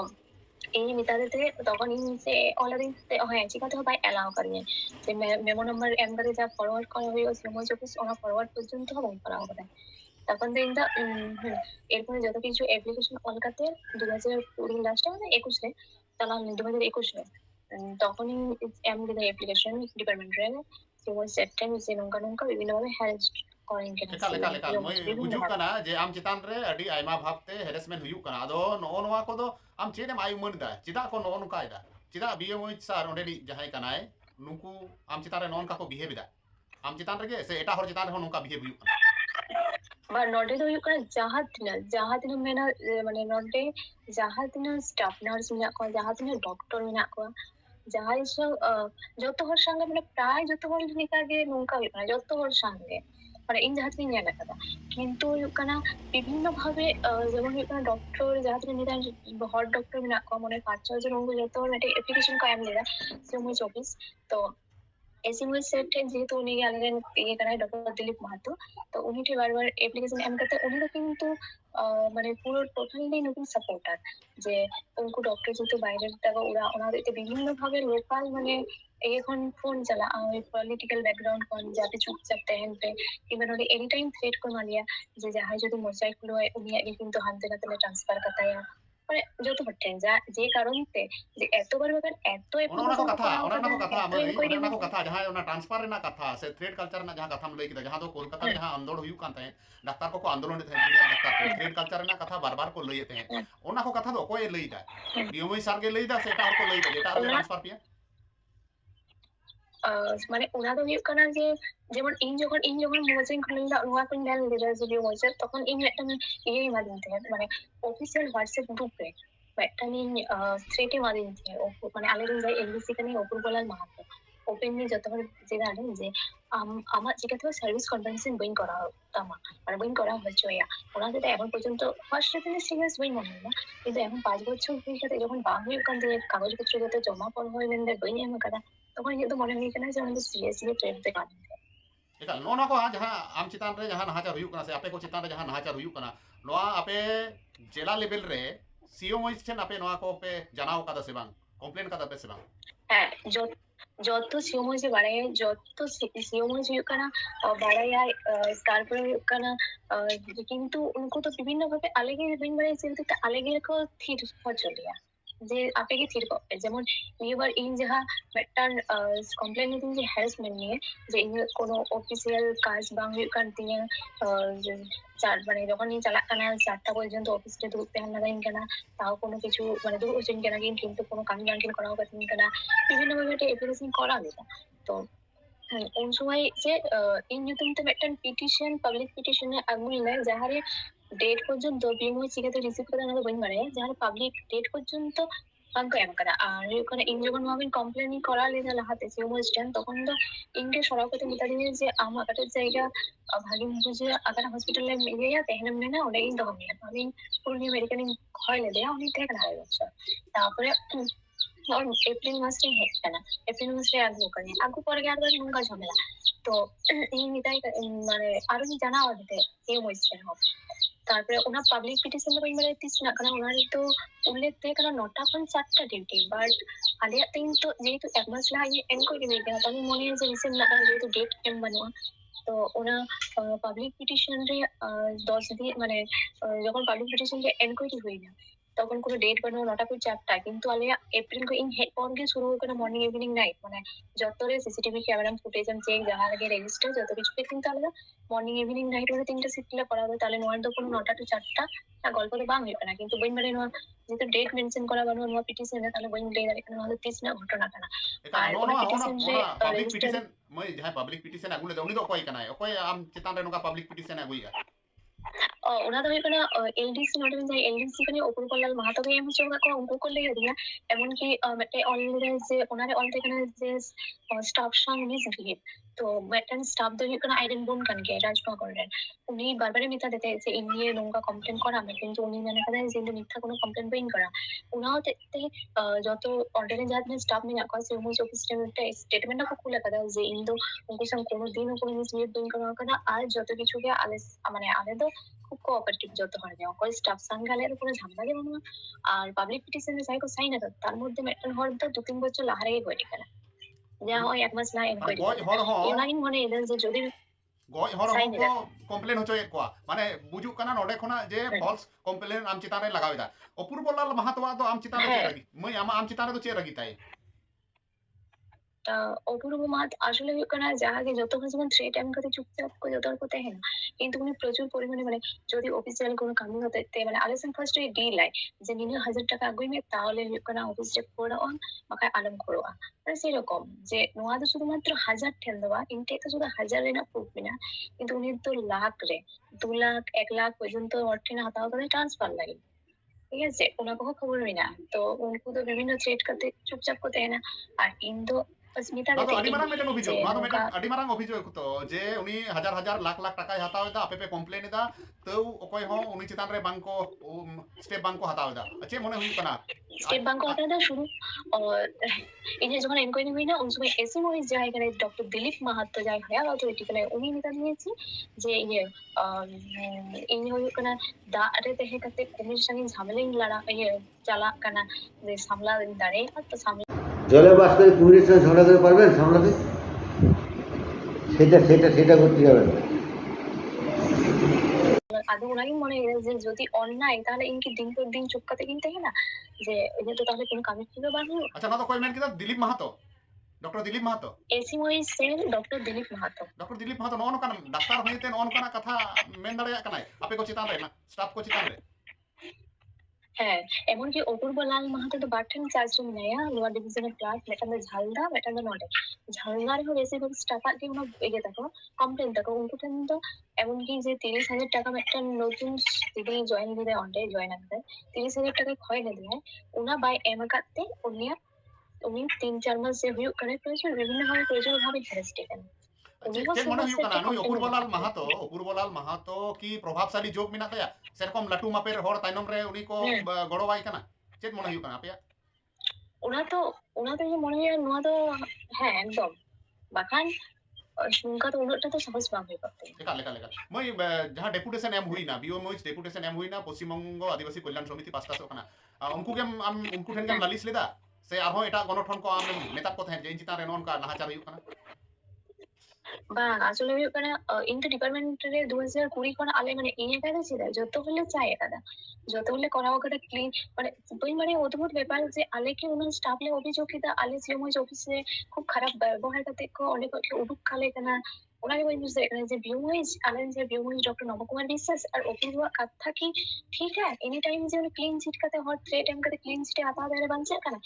এই মিতাদেরকে তখন সে অলরেডি হ্যাঁ চিকাতে হবে অ্যালাউ করিয়ে যে মেমো নম্বর এমবারে যা ফরওয়ার্ড করা হয়ে পিএমওএইচ অফিস ওনা ফরওয়ার্ড পর্যন্ত হবে করা হবে। তখন দিন এরপরে যত কিছু অ্যাপ্লিকেশন অল দু হাজার কুড়ি লাস্টে মানে একুশে তাহলে দু হাজার একুশ তখনই আমি দিলাম অ্যাপ্লিকেশন ডিপার্টমেন্টে সে ওই সেপ্টেম্বর সে নঙ্কা নঙ্কা বিভিন্নভাবে হ্যারেস ᱠᱚᱨᱮᱱ ᱠᱟᱱᱟ ᱮᱠᱟᱞ ᱮᱠᱟᱞ ᱮᱠᱟᱞ ᱢᱚᱭ ᱵᱩᱡᱩᱜ ᱠᱟᱱᱟ ᱡᱮ ᱟᱢ ᱪᱮᱛᱟᱱ ᱨᱮ ᱟᱹᱰᱤ ᱟᱭᱢᱟ ᱵᱷᱟᱵᱛᱮ ᱦᱮᱨᱮᱥᱢᱮᱱᱴ ᱦᱩᱭᱩᱜ ᱠᱟᱱᱟ ᱟᱫᱚ ᱱᱚᱜᱼᱚ ᱱᱚᱣᱟ ᱠᱚᱫᱚ ᱟᱢ ᱪᱮᱫ ᱮᱢ ᱟᱭᱩᱢᱟᱹᱱᱫᱟ ᱪᱮᱫᱟᱜ ᱠᱚ ᱱᱚᱜᱼᱚ ᱱᱚᱝᱠᱟᱭᱫᱟ ᱪᱮᱫᱟᱜ ᱵᱤᱮᱢᱚᱭᱤᱡ ᱥᱟᱨ ᱚᱸᱰᱮᱱᱤᱡ ᱡᱟᱦᱟᱸᱭ ᱠᱟᱱᱟᱭ ᱱᱩᱠᱩ ᱟᱢ ᱪᱮᱛᱟᱱ ᱨᱮ ᱱᱚᱜᱼᱚ ᱱᱚᱝᱠᱟ ᱠᱚ ᱵᱤᱦᱮᱵ ᱮᱫᱟ ᱟᱢ ᱪᱮᱛᱟᱱ ᱨᱮᱜᱮ ᱥᱮ ᱮᱴᱟᱜ ᱦᱚᱲ ᱪᱮᱛᱟᱱ ᱨᱮᱦᱚᱸ ᱱᱚᱝᱠᱟ ᱵᱤᱦᱮᱵ ᱦᱩᱭᱩᱜ ᱠᱟᱱᱟ ᱵᱟ ᱱᱚᱰᱮ ᱫᱚ ᱦᱩᱭᱩᱜ ᱠᱟᱱᱟ ᱡᱟᱦᱟᱸ ᱛᱤᱱᱟᱹᱜ ᱡᱟᱦᱟᱸ ᱛᱤᱱᱟᱹᱜ ᱢᱮᱱᱟ ᱢᱟᱱᱮ ᱱᱚᱰᱮ ᱡᱟᱦᱟᱸ ᱛᱤᱱᱟᱹᱜ ᱥᱴᱟᱯ ᱱᱟᱨᱥ ᱢᱮᱱᱟᱜ ᱠᱚᱣᱟ ᱡᱟᱦᱟᱸ ᱛᱤᱱᱟᱹᱜ ᱰᱚᱠᱴᱚᱨ ᱢᱮᱱᱟᱜ ᱠᱚᱣᱟ ᱡᱟᱦᱟᱸᱭ ᱥᱟᱶ ᱡᱚᱛᱚ ᱦᱚᱲ ᱥᱟᱝᱜᱮ ᱢᱟᱱᱮ ᱯᱨᱟᱭ ᱡᱚᱛᱚ ᱦᱚᱲ ᱞᱮᱠᱟᱜᱮ ᱱᱚᱝᱠᱟ ᱦᱩᱭᱩᱜ ᱠᱟᱱᱟ ᱡᱚᱛᱚ ᱦᱚᱲ ᱥᱟᱝᱜᱮ মানে ইন জাহাজ নিয়ে নেওয়া কথা কিন্তু কানা বিভিন্ন ভাবে যেমন হয়ে কানা ডক্টর জাহাজ নিয়ে নিতে হট ডক্টর মেনা মনে পাঁচ ছয় জন যত এপ্লিকেশন কো এম লেদা সে মুই চব্বিশ তো এসএমএস সেটে যেহেতু উনি আমাদের ইয়ে করা ডক্টর দিলীপ মাহাতো, তো উনিটি বারবার অ্যাপ্লিকেশন এম করতে, উনিরও কিন্তু মানে পুরো টোটালটাই নতুন সাপোর্টার যে উনকু ডক্টর যেহেতু বাইরের থাকা ওরা ওনাদের বিভিন্ন ভাবে লোকাল মানে ये खन फोन चला और पॉलिटिकल बैकग्राउंड खन जाते चुपचाप तहन पे किबा नोडे एनी टाइम थ्रेट को मालिया जे जहां जदि मोजाइक लो है उनिया के किंतु हानते মানে যৌথ হচ্ছেন যা যে কারণতে যে ᱮᱛᱚᱵᱟᱨ ᱵᱟᱠᱟᱱ ᱮᱛᱚ ᱮᱯᱚᱱ ᱚᱱᱟ ᱠᱚ ᱠᱟᱛᱷᱟ ᱚᱱᱟ ᱚᱱᱟ ᱠᱚ ᱠᱟᱛᱷᱟ ᱟᱢ ᱚᱱᱟ ᱠᱚ ᱠᱟᱛᱷᱟ ᱡᱟᱦᱟᱸ ᱚᱱᱟ ᱴᱨᱟᱱᱥᱯᱟᱨ ᱨᱮᱱᱟᱜ ᱠᱟᱛᱷᱟ ᱥᱮ ᱛᱷᱨᱮᱰ ᱠᱟᱞᱪᱟᱨ ᱨᱮᱱᱟᱜ ᱡᱟᱦᱟᱸ ᱠᱟᱛᱷᱟᱢ ᱞᱟᱹᱭ ᱠᱮᱫᱟ ᱡᱟᱦᱟᱸ ᱫᱚ ᱠᱳᱞᱠᱟᱛᱟ ᱨᱮ ᱡᱟᱦᱟᱸ ᱟᱱᱫᱳᱲ ᱦᱩᱭᱩᱜ ᱠᱟᱱ ᱛᱟᱦᱮᱸ ᱰᱟᱠᱛᱟᱨ ᱠᱚᱠᱚ ᱟᱱᱫᱳᱞᱚᱱ ᱮᱫ ᱛᱟᱦᱮᱸ ᱡᱩᱱᱤᱭᱟᱨ ᱰᱟᱠᱛᱟᱨ ᱠᱚ ᱛᱷᱨᱮᱰ ᱠᱟᱞᱪᱟᱨ ᱨᱮᱱᱟᱜ ᱠᱟᱛᱷᱟ ᱵᱟᱨ ᱵᱟᱨ ᱠᱚ ᱞᱟᱹᱭ ᱮᱫ ᱛᱟᱦᱮᱸ ᱚᱱᱟ ᱠᱚ ᱠᱟᱛᱷᱟ ᱫᱚ ᱚᱠᱚᱭ ᱞᱟᱹᱭ ᱮᱫᱟ ᱱᱤᱭᱚᱢᱤ ᱥᱟᱨ ᱜᱮ ᱞᱟᱹᱭ ᱮᱫᱟ ᱥᱮ ᱮᱴᱟᱜ ᱦᱚᱲ ᱠᱚ ᱞᱟᱹᱭ ᱮᱫᱟ ᱮᱴᱟᱜ ᱦᱚᱲ ᱴᱨᱟᱱᱥᱯᱟᱨ ᱯᱮᱭᱟ মানে ᱚᱱᱟ ᱫᱚ ᱦᱩᱭᱩᱜ ᱠᱟᱱᱟ ᱡᱮ ᱡᱮᱢᱚᱱ ᱤᱧ ᱡᱚᱠᱷᱚᱱ ᱤᱧ ᱡᱚᱠᱷᱚᱱ ᱢᱚᱡᱟᱧ ᱠᱷᱩᱞᱟᱹᱣ ᱞᱮᱫᱟ ᱱᱚᱣᱟ ᱠᱚᱧ ᱧᱮᱞ ᱞᱮᱫᱟ ᱡᱮ ᱢᱚᱡᱟ ᱛᱚᱠᱷᱚᱱ ᱤᱧ ᱢᱤᱫᱴᱟᱝ ᱤᱭᱟᱹ ᱮᱢᱟᱫᱤᱧ ᱛᱟᱦᱮᱸᱫ ᱢᱟᱱᱮ ᱚᱯᱷᱤᱥᱤᱭᱟᱞ ᱦᱳᱣᱟᱴᱥঅ্যাপ ᱜᱨᱩᱯ ᱨᱮ ᱢᱤᱫᱴᱟᱝ ᱤᱧ ᱛᱷ্রেᱴ ᱮᱢᱟᱫᱤᱧ ᱛᱟᱦᱮᱸᱫ মানে ᱟᱞᱮᱨᱮᱱ ᱡᱟᱦᱟᱭ ᱮᱢᱵᱤᱥᱤ ᱠᱟᱱᱟᱭ অপূর্বলাল মাহাতো ওপেনলি যতবার যেটা আনেন যে আমার যেটা থেকে সার্ভিস কনফারেন্সিং বইন করা হতাম মানে বইন করা হয়েছে ওরা যেটা এখন পর্যন্ত ফার্স্ট লেভেলের সিরিয়াস বইন মনে হয় না, কিন্তু এখন পাঁচ বছর হয়ে সাথে যখন বা হয়ে ওখান থেকে কাগজপত্র যাতে জমা পড়া হয়ে মেনদের বইন এমন কথা তখন কিন্তু মনে হয় কেন যে আমাদের সিরিয়াসলি ট্রেন তে কাজ ᱮᱠᱟᱞ ᱱᱚᱜᱼᱚ ᱱᱚᱣᱟ ᱠᱚ ᱡᱟᱦᱟᱸ ᱟᱢ ᱪᱮᱛᱟᱱ ᱨᱮ ᱡᱟᱦᱟᱸ ᱱᱟᱦᱟᱪᱟᱨ ᱦᱩᱭᱩᱜ ᱠᱟᱱᱟ ᱥᱮ ᱟᱯᱮ ᱪᱮᱛᱟᱱ ᱨᱮ ᱡᱟᱦᱟᱸ ᱱᱟᱦᱟᱪᱟᱨ ᱦᱩᱭᱩᱜ ᱠᱟᱱᱟ ᱱᱚᱣᱟ ᱟᱯᱮ ᱡᱮᱞᱟ ᱞᱮᱵᱮᱞ ᱨᱮ ᱥᱤᱭᱳᱢᱚᱭᱤᱡ ᱴᱷᱮᱱ ᱟᱯᱮ ᱱᱚᱣᱟ ᱠᱚᱯᱮ ᱡᱟᱱᱟᱣ ᱠᱟᱫᱟ ᱥᱮ ᱵᱟᱝ ᱠᱚᱢᱯᱞᱮᱱ ᱠᱟᱫᱟ ᱯᱮ ᱥᱮ ᱵᱟᱝ ᱦᱮᱸ ᱡᱚᱛᱚ ᱡᱚᱛᱚ ᱥᱤᱭᱚᱢ ᱦᱚᱸ ᱡᱮ ᱵᱟᱲᱟᱭᱟ ᱡᱚᱛᱚ ᱥᱤᱭᱚᱢ ᱦᱚᱸ ᱦᱩᱭᱩᱜ ᱠᱟᱱᱟ ᱵᱟᱲᱟᱭᱟ ᱛᱟᱨᱯᱚᱨ ᱦᱩᱭᱩᱜ ᱠᱟᱱᱟ ᱠᱤᱱᱛᱩ ᱩᱱᱠᱩ ᱫᱚ ᱵᱤᱵᱷᱤᱱᱱᱚ ᱵᱷᱟᱵᱮ ᱟᱞᱮᱜᱮ ᱵᱟᱹᱧ ᱵᱟᱲᱟᱭᱟ ᱪᱮᱫ ᱞᱮᱠᱟ ᱟᱞᱮᱜᱮ ᱠᱚ ᱛᱷᱤᱨ ᱦᱚᱪᱚ ᱞᱮᱭᱟ જે આપણે કે થीर যেমন ইউবার ইন যাহা মেটার কমপ্লেন নিতিন যে হ্যারাসমেন্ট নিয়ে যে কোনো অফিসিয়াল কাজ বাং ᱦᱩᱭᱩᱜ ᱠᱟᱱ ᱛᱤᱧᱟᱹ চার মানে যখন ইন চালাক কানা চারটা পর্যন্ত অফিস ᱨᱮ ᱫᱩᱲᱩᱵ ᱛᱟᱦᱮᱱ ᱞᱟᱜᱟᱣᱤᱧ ᱠᱟᱱᱟ তাও কোনো কিছু মানে ᱫᱩᱲᱩᱵ ᱦᱚᱪᱚᱧ ᱠᱟᱱᱟ ᱠᱤᱱ কিন্তু কোনো কাজ ᱵᱟᱝᱠᱤᱱ ᱠᱚᱨᱟᱣ ᱠᱟᱛᱤᱧ ᱠᱟᱱᱟ ᱵᱤᱵᱷᱤᱱᱱᱚ ᱵᱷᱟবে ᱢᱤᱫᱴᱮᱡ এপ্লিকেশন করা ᱞᱮᱫᱟ তো ᱩᱱ ᱥᱚᱢᱚᱭ ᱡᱮ ᱤᱧ ᱧᱩᱛᱩᱢ ᱛᱮ ᱢᱤᱫᱴᱮᱱ ᱯᱤᱴᱤᱥᱚᱱ ᱯᱟᱵᱽᱞᱤᱠ ᱯᱤᱴᱤᱥᱚᱱ ᱮ ᱟᱹᱜᱩ ᱞᱮᱱᱟ ᱡᱟᱦᱟᱸ ᱨᱮ ᱰᱮᱴ ᱯᱚᱨᱡᱚᱱᱛᱚ ᱵᱤᱢᱚᱡᱽ ᱪᱤᱠᱟᱹᱛᱮ ᱨᱤᱥᱤᱵᱷ ᱠᱟᱫᱟ ᱚᱱᱟ ᱫᱚ ᱵᱟᱹᱧ ᱵᱟᱲᱟᱭᱟ ᱡᱟᱦᱟᱸ ᱯᱟᱵᱽᱞᱤᱠ ᱰᱮᱴ ᱯᱚᱨᱡᱚᱱᱛᱚ ᱵᱟᱝᱠᱚ ᱮᱢ ᱠᱟᱫᱟ ᱟᱨ ᱦᱩᱭᱩᱜ ᱠᱟᱱᱟ ᱤᱧ ᱡᱚᱠᱷᱚᱱ ᱱᱚᱣᱟ ᱵᱤᱱ ᱠᱚᱢᱯᱞᱮᱱ ᱤᱧ ᱠᱚᱨᱟᱣ ᱞᱮᱫᱟ ᱞᱟᱦᱟᱛᱮ ᱵᱤᱢᱚᱡᱽ ᱴᱷᱮᱱ ᱛᱚᱠᱷᱚᱱ ᱫᱚ ᱤᱧ ᱜᱮ ᱥᱚᱨᱟᱣ ᱠᱟᱛᱮ ᱢᱮᱛᱟᱫᱤᱧᱟ ᱡᱮ ᱟᱢᱟᱜ ᱠᱟᱴᱤᱡ ᱡᱟᱭᱜᱟ ᱵᱷᱟᱜᱤᱢ ᱵᱩᱡᱟ ᱟᱜᱟᱨ ᱦᱚᱥᱯᱤᱴᱟᱞ ᱨᱮᱢ ᱤᱭᱟᱹᱭᱟ ᱛᱟᱦᱮᱱᱮᱢ ᱢᱮᱱᱟ ᱚᱸᱰᱮ ᱤᱧ ᱫᱚᱦᱚ ᱢᱮᱭᱟ ᱛᱟᱦᱚᱞᱮ ᱤᱧ ᱯᱩᱨᱩᱞᱤᱭᱟᱹ ᱢᱮᱰᱤᱠᱮᱞ ᱤᱧ ᱠᱷᱚᱭ ᱞᱮᱫᱮᱭᱟ ᱩᱱᱤ ᱛᱟᱦᱮᱸ ᱠᱟᱱᱟ ᱛᱟᱨᱯᱚᱨᱮ আর এপ্রিল মাস রে হেড কানা এপ্রিল মাস রে আগুন কানে আগুন পরে গে আর নুঙ্গা ঝামেলা ᱛᱚ ᱤᱧ ᱢᱮᱛᱟᱭ ᱢᱟᱱᱮ ᱟᱨᱚ ᱤᱧ ᱡᱟᱱᱟᱣ ᱟᱫᱮ ᱮ ᱢᱚᱡᱽ ᱛᱮ ᱦᱚᱸ ᱛᱟᱨᱯᱚᱨ ᱚᱱᱟ ᱯᱟᱵᱞᱤᱠ ᱯᱤᱴᱤᱥᱚᱱ ᱫᱚ ᱵᱟᱹᱧ ᱵᱟᱲᱟᱭ ᱛᱤᱥ ᱨᱮᱱᱟᱜ ᱠᱟᱱᱟ ᱚᱱᱟ ᱨᱮᱫᱚ ᱩᱞᱞᱮ ᱛᱮ ᱠᱟᱱᱟ ᱱᱚᱴᱟ ᱠᱷᱚᱱ ᱪᱟᱨᱴᱟ ᱰᱤউᱴᱤ ᱵᱟᱴ ᱟᱞᱮᱭᱟᱜ ᱛᱤᱧ ᱛᱚ ᱡᱮᱦᱮᱛᱩ ᱮᱠ ᱢᱟᱥ ᱞᱟᱦᱟ ᱤᱧ ᱮᱱ ᱠᱚ ᱤᱫᱤ ᱠᱟᱱᱟ ᱛᱟᱦᱞᱮ ᱢᱚᱱᱮᱭᱟ ᱡᱮ ᱱᱤᱥᱮ ᱢᱮᱱᱟᱜ ᱠᱟᱱᱟ ᱡᱮᱦᱮᱛু ᱰᱮᱴ ᱮᱢ ᱵᱟᱹᱱᱩᱜᱼᱟ ᱛᱚ ᱚᱱᱟ ᱯᱟᱵᱞᱤᱠ ᱯᱤᱴᱤᱥᱚᱱ ᱨᱮ ᱫᱚᱥ ᱫᱤᱱ ᱢᱟᱱᱮ ᱡᱚᱠᱷᱚᱱ ᱯᱟᱵᱞᱤᱠ ᱯᱤᱴᱤᱥᱚᱱ ᱨᱮ ᱮᱱᱠᱚᱭᱨᱤ ᱦᱩᱭᱱᱟ তখন কোনো ডেট কোনো নটা কুড়ি চারটা কিন্তু ᱟᱞᱮᱭᱟᱜ এপ্রিল ᱠᱷᱚᱱ ᱤᱧ ᱦᱮᱡ ᱯᱚᱨ শুরু ᱥᱩᱨᱩ ᱟᱠᱟᱱᱟ ᱢᱚᱨᱱᱤᱝ ᱤᱵᱷᱤᱱᱤᱝ ᱱᱟᱭᱤᱴ ᱢᱟᱱᱮ ᱡᱚᱛᱚ সিসিটিভি ক্যামেরা ফুটেজ আমি চেক ᱡᱟᱦᱟᱸ ᱨᱮᱜᱮ রেজিস্টার যত কিছু কিন্তু আমরা মর্নিং ইভিনিং নাইট মানে তিনটা শিফট করা হবে তাহলে নয় তো কোনো নটা টু চারটা না গল্প তো বাং হইবে না কিন্তু বইন মানে নয় যেহেতু ডেট মেনশন করা বানো নয় পিটিশন তাহলে বইন লে দাঁড়িয়ে নয় তিস না ঘটনা কানা পাবলিক পিটিশন মই যাহা পাবলিক পিটিশন আগুলে দেউনি তো কই কানাই কই আম চেতান রে নকা পাবলিক পিটিশন আগুইয়া ᱚᱱᱟ ᱫᱚ ᱦᱩᱭᱩᱜ ᱠᱟᱱᱟ ᱮᱞᱰᱤᱥᱤ ᱱᱚᱰᱮ ᱡᱟᱦᱟᱸᱭ ᱮᱞᱰᱤᱥᱤ ᱠᱟᱱᱟᱭ ᱚᱯᱩᱨᱵᱚᱞᱟᱞ ᱢᱟᱦᱟᱛᱚ ᱜᱮ ᱮᱢ ᱦᱚᱪᱚ ᱟᱠᱟᱫ ᱠᱚᱣᱟ ᱩᱱᱠᱩ ᱠᱚ ᱞᱟᱹᱭ ᱟᱹᱫᱤᱧᱟ ᱮᱢᱚᱱᱠᱤ ᱢᱤᱫᱴᱮᱡ ᱚᱞ ᱞᱮᱫᱟᱭ ᱡᱮ ᱚᱱᱟᱨᱮ ᱚᱞ ᱛᱟᱦᱮᱸ ᱠᱟᱱᱟ ᱡᱮ ᱥᱴᱟᱯ ᱥᱟᱝ ᱢᱤᱥᱵᱤᱦᱮᱵ ᱛᱚ ᱢᱤᱫᱴᱮᱱ ᱥᱴᱟᱯ ᱫᱚ ᱦᱩᱭᱩᱜ ᱠᱟᱱᱟ ᱟᱡᱨᱮᱱ ᱵᱳᱱ ᱠᱟᱱ ᱜᱮᱭᱟᱭ ᱨᱟᱡᱽᱱᱚᱜᱚᱨ ᱨᱮᱱ ᱩᱱᱤ ᱵᱟᱨ ᱵᱟᱨᱮ ᱢᱮᱛᱟ ᱫᱮ ᱛᱟᱦᱮᱸᱫ ᱡᱮ ᱤᱧ ᱱᱤᱭᱮ ᱱᱚᱝᱠᱟ ᱠᱚᱢᱯᱞᱮᱱ ᱠᱚᱨᱟᱣ ᱢᱮ ᱠᱤᱱᱛᱩ ᱩᱱᱤ ᱢᱮᱱ ᱟᱠᱟᱫᱟᱭ ᱡᱮ ᱤᱧ ᱫᱚ ᱢᱤথ্যᱟ ᱠᱳᱱᱳ ᱠᱚᱢᱯᱞᱮᱱ ᱵᱟᱹᱧ ᱠᱚᱨᱟᱣᱟ ᱚᱱᱟ ᱦᱚᱛᱮᱡ ᱛᱮ ᱡᱚᱛᱚ ᱚᱸᱰᱮᱨᱮᱱ ᱡᱟᱦᱟᱸ ᱛᱤᱱᱟᱹᱜ ᱥᱴᱟᱯ ᱢᱮᱱᱟᱜ ᱠᱚᱣᱟ ᱥᱮ ᱩᱢᱩᱡ ᱚᱯᱷᱤᱥ ᱨᱮ ᱢᱤᱫᱴᱮᱡ ᱥᱴᱮᱴᱢᱮᱱᱴ ᱦᱚᱸᱠᱚ ᱠᱩᱞ ᱟᱠᱟᱫᱟ ᱡᱮ ᱤᱧ ᱫᱚ ᱩᱱᱠᱩ ᱥᱟᱶ ᱠᱳᱱᱳ ᱫᱤᱱ ᱦᱚᱸ ᱠᱳᱱᱳ ᱢᱤᱥᱵᱤᱦᱮᱵ ᱵᱟᱹᱧ ᱠᱚᱨᱟᱣ ᱟᱠᱟᱫᱟ ᱟᱨ ᱡᱚᱛᱚ ᱠᱤᱪᱷᱩ ᱜᱮ ᱟᱞᱮ ᱢᱟᱱᱮ ᱟᱞᱮ ᱫᱚ ᱠᱚ ᱠᱳᱚᱯᱟᱨᱮᱴᱤᱵᱷ ᱡᱚᱛᱚ ᱦᱚᱲ ᱜᱮ ᱚᱠᱚᱭ ᱥᱴᱟᱯ ᱥᱟᱝᱜᱟᱞᱮ ᱨᱮ ᱠᱳᱱᱳ ᱡᱷᱟᱢᱮᱞᱟ ᱜᱮ ᱵᱟᱹᱱᱩᱜᱼᱟ ᱟᱨ ᱯᱟᱵᱽᱞᱤᱠ ᱯᱤᱴᱤᱥᱚᱱ ᱨᱮ ᱡᱟᱦᱟᱸᱭ ᱠᱚ ᱥᱟᱭᱤᱱ ᱟᱠᱟᱫᱟ ᱛᱟᱨ ᱢᱚᱫᱽᱫᱷᱮ ᱢᱤᱫᱴᱮᱱ ᱦᱚᱲ ᱫᱚ ᱫᱩ ᱛᱤᱱ ᱵᱚᱪᱷᱚᱨ ᱞᱟᱦᱟ ᱨᱮᱜᱮ ᱜᱚᱡ ᱟᱠᱟᱱᱟ ᱡᱟᱦᱟᱸ ᱱᱚᱜᱼᱚᱭ ᱮᱠ ᱢᱟᱥ ᱞᱟᱦᱟ ᱤᱱᱠᱳᱭᱟᱨᱤ ᱚᱱᱟᱜᱤᱧ ᱢᱚᱱᱮᱭᱮᱫᱟ ᱡᱮ ᱡᱩᱫᱤ ᱜᱚᱡ ᱦᱚᱲ ᱦᱚᱸᱠᱚ ᱠᱚᱢᱯᱞᱮᱱ ᱦᱚᱪᱚᱭᱮᱫ ᱠᱚᱣᱟ ᱢᱟᱱᱮ ᱵᱩᱡᱩᱜ ᱠᱟᱱᱟ ᱱᱚᱰᱮ ᱠᱷᱚᱱᱟᱜ ᱡᱮ ᱯᱷᱚᱞᱥ ᱠᱚᱢᱯᱞᱮᱱ ᱟᱢ ᱪᱮᱛᱟᱱ ᱨᱮ ᱞᱟᱜᱟᱣᱮᱫᱟ ᱚᱯᱩᱨᱵᱚᱞᱟᱞ ᱢᱟᱦᱟᱛᱚᱣᱟ ᱫᱚ ᱟᱢ ᱪᱮᱛᱟᱱ ᱨᱮ ᱪᱮᱫ ᱨᱟᱹᱜᱤ ᱢᱟᱹᱭ ᱟᱢᱟᱜ ᱟᱢ ᱪᱮᱛᱟᱱ ᱨᱮᱫᱚ ᱪᱮᱫ ᱨᱟᱹᱜᱤ ᱛᱟᱭ অপূর্ব মাত আসলে ᱦᱩᱭᱩᱜ ᱠᱟᱱᱟ ᱡᱟᱦᱟᱸ ᱜᱮ ᱡᱚᱛᱚ ᱦᱚᱲ ᱡᱮᱢᱚᱱ ᱛᱷᱨᱮᱴ ᱮᱢ ᱠᱟᱛᱮ ᱪᱩᱯᱪᱟᱯ ᱠᱚ ᱡᱚᱛᱚ ᱦᱚᱲ ᱠᱚ ᱛᱟᱦᱮᱱᱟ ᱠᱤᱱᱛু উনি প্রচুর পরিমাণে মানে যদি অফিসিয়াল কোনো কামি হতে তে মানে আলে সেন ফার্স্ট ডিল আই যে নিনে হাজার টাকা আগুই মে তাহলে ᱦᱩᱭᱩᱜ ᱠᱟᱱᱟ অফিস রে ᱠᱷᱚᱲᱟᱜᱼᱟ ᱵᱟᱠᱷᱟᱡ ᱟᱞᱚᱢ ᱠᱷᱚᱲᱚᱜᱼᱟ মানে সেরকম যে নোয়া ᱫᱚ শুধু মাত্র হাজার ᱴᱷᱮᱱ ᱫᱚ ᱵᱟᱝ ᱤᱧ ᱴᱷᱮᱡ ᱫᱚ শুধু হাজার ᱨᱮᱱᱟᱜ ᱯᱨᱩᱯ ᱢᱮᱱᱟᱜᱼᱟ কিন্তু উনি তো লাখ রে দু লাখ এক লাখ পর্যন্ত ওর ᱴᱷᱮᱱ ᱦᱟᱛᱟᱣ ᱠᱟᱫᱟᱭ ᱴᱨᱟᱱᱥᱯᱷᱟᱨ ᱞᱟᱹᱜᱤᱫ ঠিক আছে ᱚᱱᱟ ᱠᱚᱦᱚᱸ ᱠᱷᱚᱵᱚᱨ ᱢᱮᱱᱟᱜᱼᱟ ᱛᱚ ᱩᱱᱠᱩ ᱫᱚ ᱵᱤᱵᱷᱤᱱᱱᱚ ᱛᱷᱨᱮᱴ ᱠᱟᱛᱮ ᱪᱩᱯᱪᱟᱯ ᱠᱚ ᱛᱟᱦᱮᱱᱟ ᱟᱨ ᱤᱧ ᱫᱚ ᱥᱢᱤᱛᱟ ᱟᱹᱰᱤᱢᱟᱨᱟᱝ ᱚᱵᱷᱤᱡᱳᱜ ᱛᱚ ᱡᱮ ᱩᱱᱤ ᱦᱟᱡᱟᱨ ᱦᱟᱡᱟর ᱞᱟᱠᱷ ᱞᱟᱠᱷ ᱴᱟᱠᱟᱭ ᱦᱟᱛᱟᱣ ᱮᱫᱟ ᱟᱯᱮ ᱯᱮ ᱠᱚᱢᱯᱞᱮᱱ ᱮᱫᱟ ᱛᱟᱹᱣ ᱚᱠᱚᱭ ᱦᱚᱸ ᱩᱱᱤ ᱪᱮᱛᱟᱱ ᱨᱮ ᱵᱟᱝ ᱠᱚ ᱥᱴᱮᱯ ᱵᱟᱝ ᱠᱚ ᱦᱟᱛᱟᱣ ᱮᱫᱟ ᱪᱮᱫ ᱢᱚᱱᱮ ᱦᱩᱭᱩᱜ ᱠᱟᱱᱟ স্টেপ বাংক আলাদা শুরু ইনি যখন এনকোয়ারি হই না উন সময় এসএম ওই যায় করে ডক্টর দিলীপ মাহাতো যায় হয় আর তো এটিকে উনি নিতা নিয়েছি যে ইয়ে ইনি হই কানা দা আরে তেহে কাতে কুমির সঙ্গে ঝামেলা ইন লড়া ইয়ে চালা কানা যে সামলা দিন দাঁড়ে আর তো সামলা জলে বাস করে কুমিরের সঙ্গে ঝগড়া করে পারবেন সামলাতে? সেটা সেটা সেটা করতে যাবেন না। আদৌ তাহলে কথা মেন আপে হ্যাঁ এমনকি অপূর্ব লাল মাহাতো তো বাটন চার্জুম নেয়া হ্যাঁ? ᱱᱚᱣᱟ ডিভিশনের ক্লাস ᱢᱤᱫᱴᱟᱝ ঝালদা ᱡᱷᱟᱞᱫᱟ নটে। ঝালদার হয়ে এসে ᱨᱮᱦᱚᱸ টাকা দিয়ে কোনো ইয়ে দেখো কমপ্লেন দেখো উনকু ᱴᱷᱮᱱ এমনকি যে তিরিশ হাজার টাকা একটা নতুন দিদি জয়েন দিলে অন্ডে জয়েন আনতে তিরিশ হাজার টাকা ক্ষয় না দিয়ে ওনা বাই এম কাটতে উনি উনি তিন চার মাস যে হুয়ুক করে প্রয়োজন বিভিন্নভাবে প্রয়োজনভাবে হ্যারাস টেকেন ᱪᱮᱫ ᱢᱚᱱᱮ ᱦᱩᱭᱩᱜ ᱠᱟᱱᱟ ᱱᱩᱭ ᱚᱯᱩᱨᱵᱚᱞᱟᱞ ᱢᱟᱦᱟᱛᱚ ᱚᱯᱩᱨᱵᱚᱞᱟᱞ ᱢᱟᱦᱟᱛᱚ ᱠᱤ ᱯᱨᱚᱵᱷᱟᱵᱽᱥᱟᱞᱤ ᱡᱳᱜ ᱢᱮᱱᱟᱜ ᱛᱟᱭᱟ ᱥᱮᱨᱚᱠᱚᱢ ᱞᱟᱹᱴᱩ ᱢᱟᱯᱮᱨ ᱦᱚᱲ ᱛᱟᱭᱱᱚᱢ ᱨᱮ ᱩᱱᱤ ᱠᱚ ᱜᱚᱲᱚᱣᱟᱭ ᱠᱟᱱᱟ ᱪᱮᱫ ᱢᱚᱱᱮ ᱦᱩᱭᱩᱜ ᱠᱟᱱᱟ ᱟᱯᱮᱭᱟᱜ ᱚᱱᱟ ᱛᱚ ᱚᱱᱟ ᱛᱮᱜᱮ ᱢᱚᱱᱮ ᱦᱩᱭᱩᱜᱼᱟ ᱱᱚᱣᱟ ᱫᱚ ᱦᱮᱸ ᱮᱠᱫᱚম ᱵᱟᱠᱷᱟᱱ ᱚᱱᱠᱟ ᱫᱚ ᱩᱱᱟᱹᱜ ᱴᱟ ᱫᱚ ᱥᱟᱦᱚᱥ ᱵᱟᱝ ᱦᱩᱭᱩᱜ ᱛᱟᱭᱟ ᱮᱠᱟᱞ একাল একাল মই ᱡᱟᱦᱟᱸ ডেপুটেশন ᱮᱢ ᱦᱩᱭᱱᱟ বিও মই ডেপুটেশন ᱮᱢ ᱦᱩᱭᱱᱟ ᱯᱚᱥᱪᱤᱢ ᱵᱚᱝᱜᱚ ᱟদিবাসী ᱠᱚᱞযাণ ᱥᱚᱢᱤতি ᱯᱟᱥᱴᱟ ᱥᱮᱫ ᱠᱷᱚᱱᱟᱜ ᱩᱱᱠᱩ ᱜᱮᱢ ᱟᱢ ᱩᱱᱠᱩ ᱴᱷᱮᱱ ᱜᱮᱢ ᱞᱟᱹᱞᱤᱥ ᱞᱮᱫᱟ ᱥᱮ ᱟᱨᱦᱚᱸ ᱮᱴᱟᱜ ᱜᱚᱱᱚᱴᱷᱚᱱ ᱠᱚ ᱟᱢ ᱢᱮᱛᱟᱫ ᱠᱚ ᱛᱟᱦᱮᱸᱫ ᱡᱮ ᱤᱧ ᱪᱮᱛᱟᱱ ᱨᱮ ᱱᱚᱝᱠᱟ ᱱᱟᱦᱟᱪᱟᱨ ᱦᱩᱭᱩᱜ ᱠᱟᱱᱟ ᱵᱟᱝ ᱟᱥᱚᱞᱮ ᱦᱩᱭᱩᱜ ᱠᱟᱱᱟ ᱤᱧ ᱫᱚ ᱰᱤᱯᱟᱨᱴᱢᱮᱱᱴ ᱨᱮ 2020 ᱠᱷᱚᱱ ᱟᱞᱮ ᱢᱟᱱᱮ ᱤᱧ ᱮᱠᱟ ᱫᱚ ᱪᱮᱫ ᱡᱚᱛᱚ ᱦᱚᱲᱞᱮ ᱪᱟᱭ ᱟᱠᱟᱫᱟ ᱡᱚᱛᱚ ᱦᱚᱲᱞᱮ ᱠᱚᱨᱟᱣ ᱟᱠᱟᱫᱟ ᱠᱞᱤᱱ ᱢᱟᱱᱮ ᱵᱟᱹᱧ ᱵᱟᱲᱟᱭᱟ ᱚᱫᱵᱷᱩᱛ ᱵᱮᱯᱟᱨ ᱡᱮ ᱟᱞᱮ ᱠᱤ ᱩᱱᱟᱹᱜ ᱥᱴᱟᱯ ᱞᱮ ᱚᱵᱷᱤᱡᱳᱜᱽ ᱮᱫᱟ ᱟᱞᱮ ᱥᱤᱭᱚᱢᱚᱡᱽ ᱚᱯᱷᱤᱥ ᱨᱮ ᱠᱷᱩᱵ ᱠᱷᱟᱨᱟᱯ ব্যবহার ᱠᱟᱛᱮ ᱠᱚ ᱚᱸᱰᱮ ᱠᱷᱚᱡ ᱠᱚ ᱩᱰᱩᱠ ᱠᱟᱞᱮ ᱠᱟᱱᱟ ᱚᱱᱟ ᱜᱮ ᱵᱟᱹᱧ ᱵᱩᱡᱽ ᱫᱟᱲᱮᱭᱟᱜ ᱠᱟᱱᱟ ᱡᱮ ᱵᱤᱭᱩᱢᱚᱡᱽ ᱟᱞᱮ ᱡᱮ ᱵᱤᱭᱩᱢᱚᱡᱽ ᱰᱚᱠᱴᱚᱨ ᱱᱚᱵᱚᱠᱩᱢᱟᱨ ᱵᱤᱥᱥᱟᱥ ᱟᱨ ᱚᱯᱩᱨᱵᱚᱣᱟᱜ ᱠᱟᱛᱷᱟ ᱠᱤ ᱴᱷᱤᱠᱟ ᱮᱱᱤ ᱴᱟᱭᱤᱢ ᱡᱮ ᱩᱱᱤ ᱠᱞᱤᱱ ᱪᱤᱴ ᱠᱟᱛᱮ ᱦᱚᱲ ᱛᱷᱨᱮᱴ ᱮᱢ ᱠᱟᱛᱮ ᱠᱞᱤᱱ ᱪᱤᱴᱮ ᱦᱟᱛᱟᱣ ᱫᱟᱲᱮ ᱵᱟᱧᱪᱟᱜ ᱠᱟᱱᱟ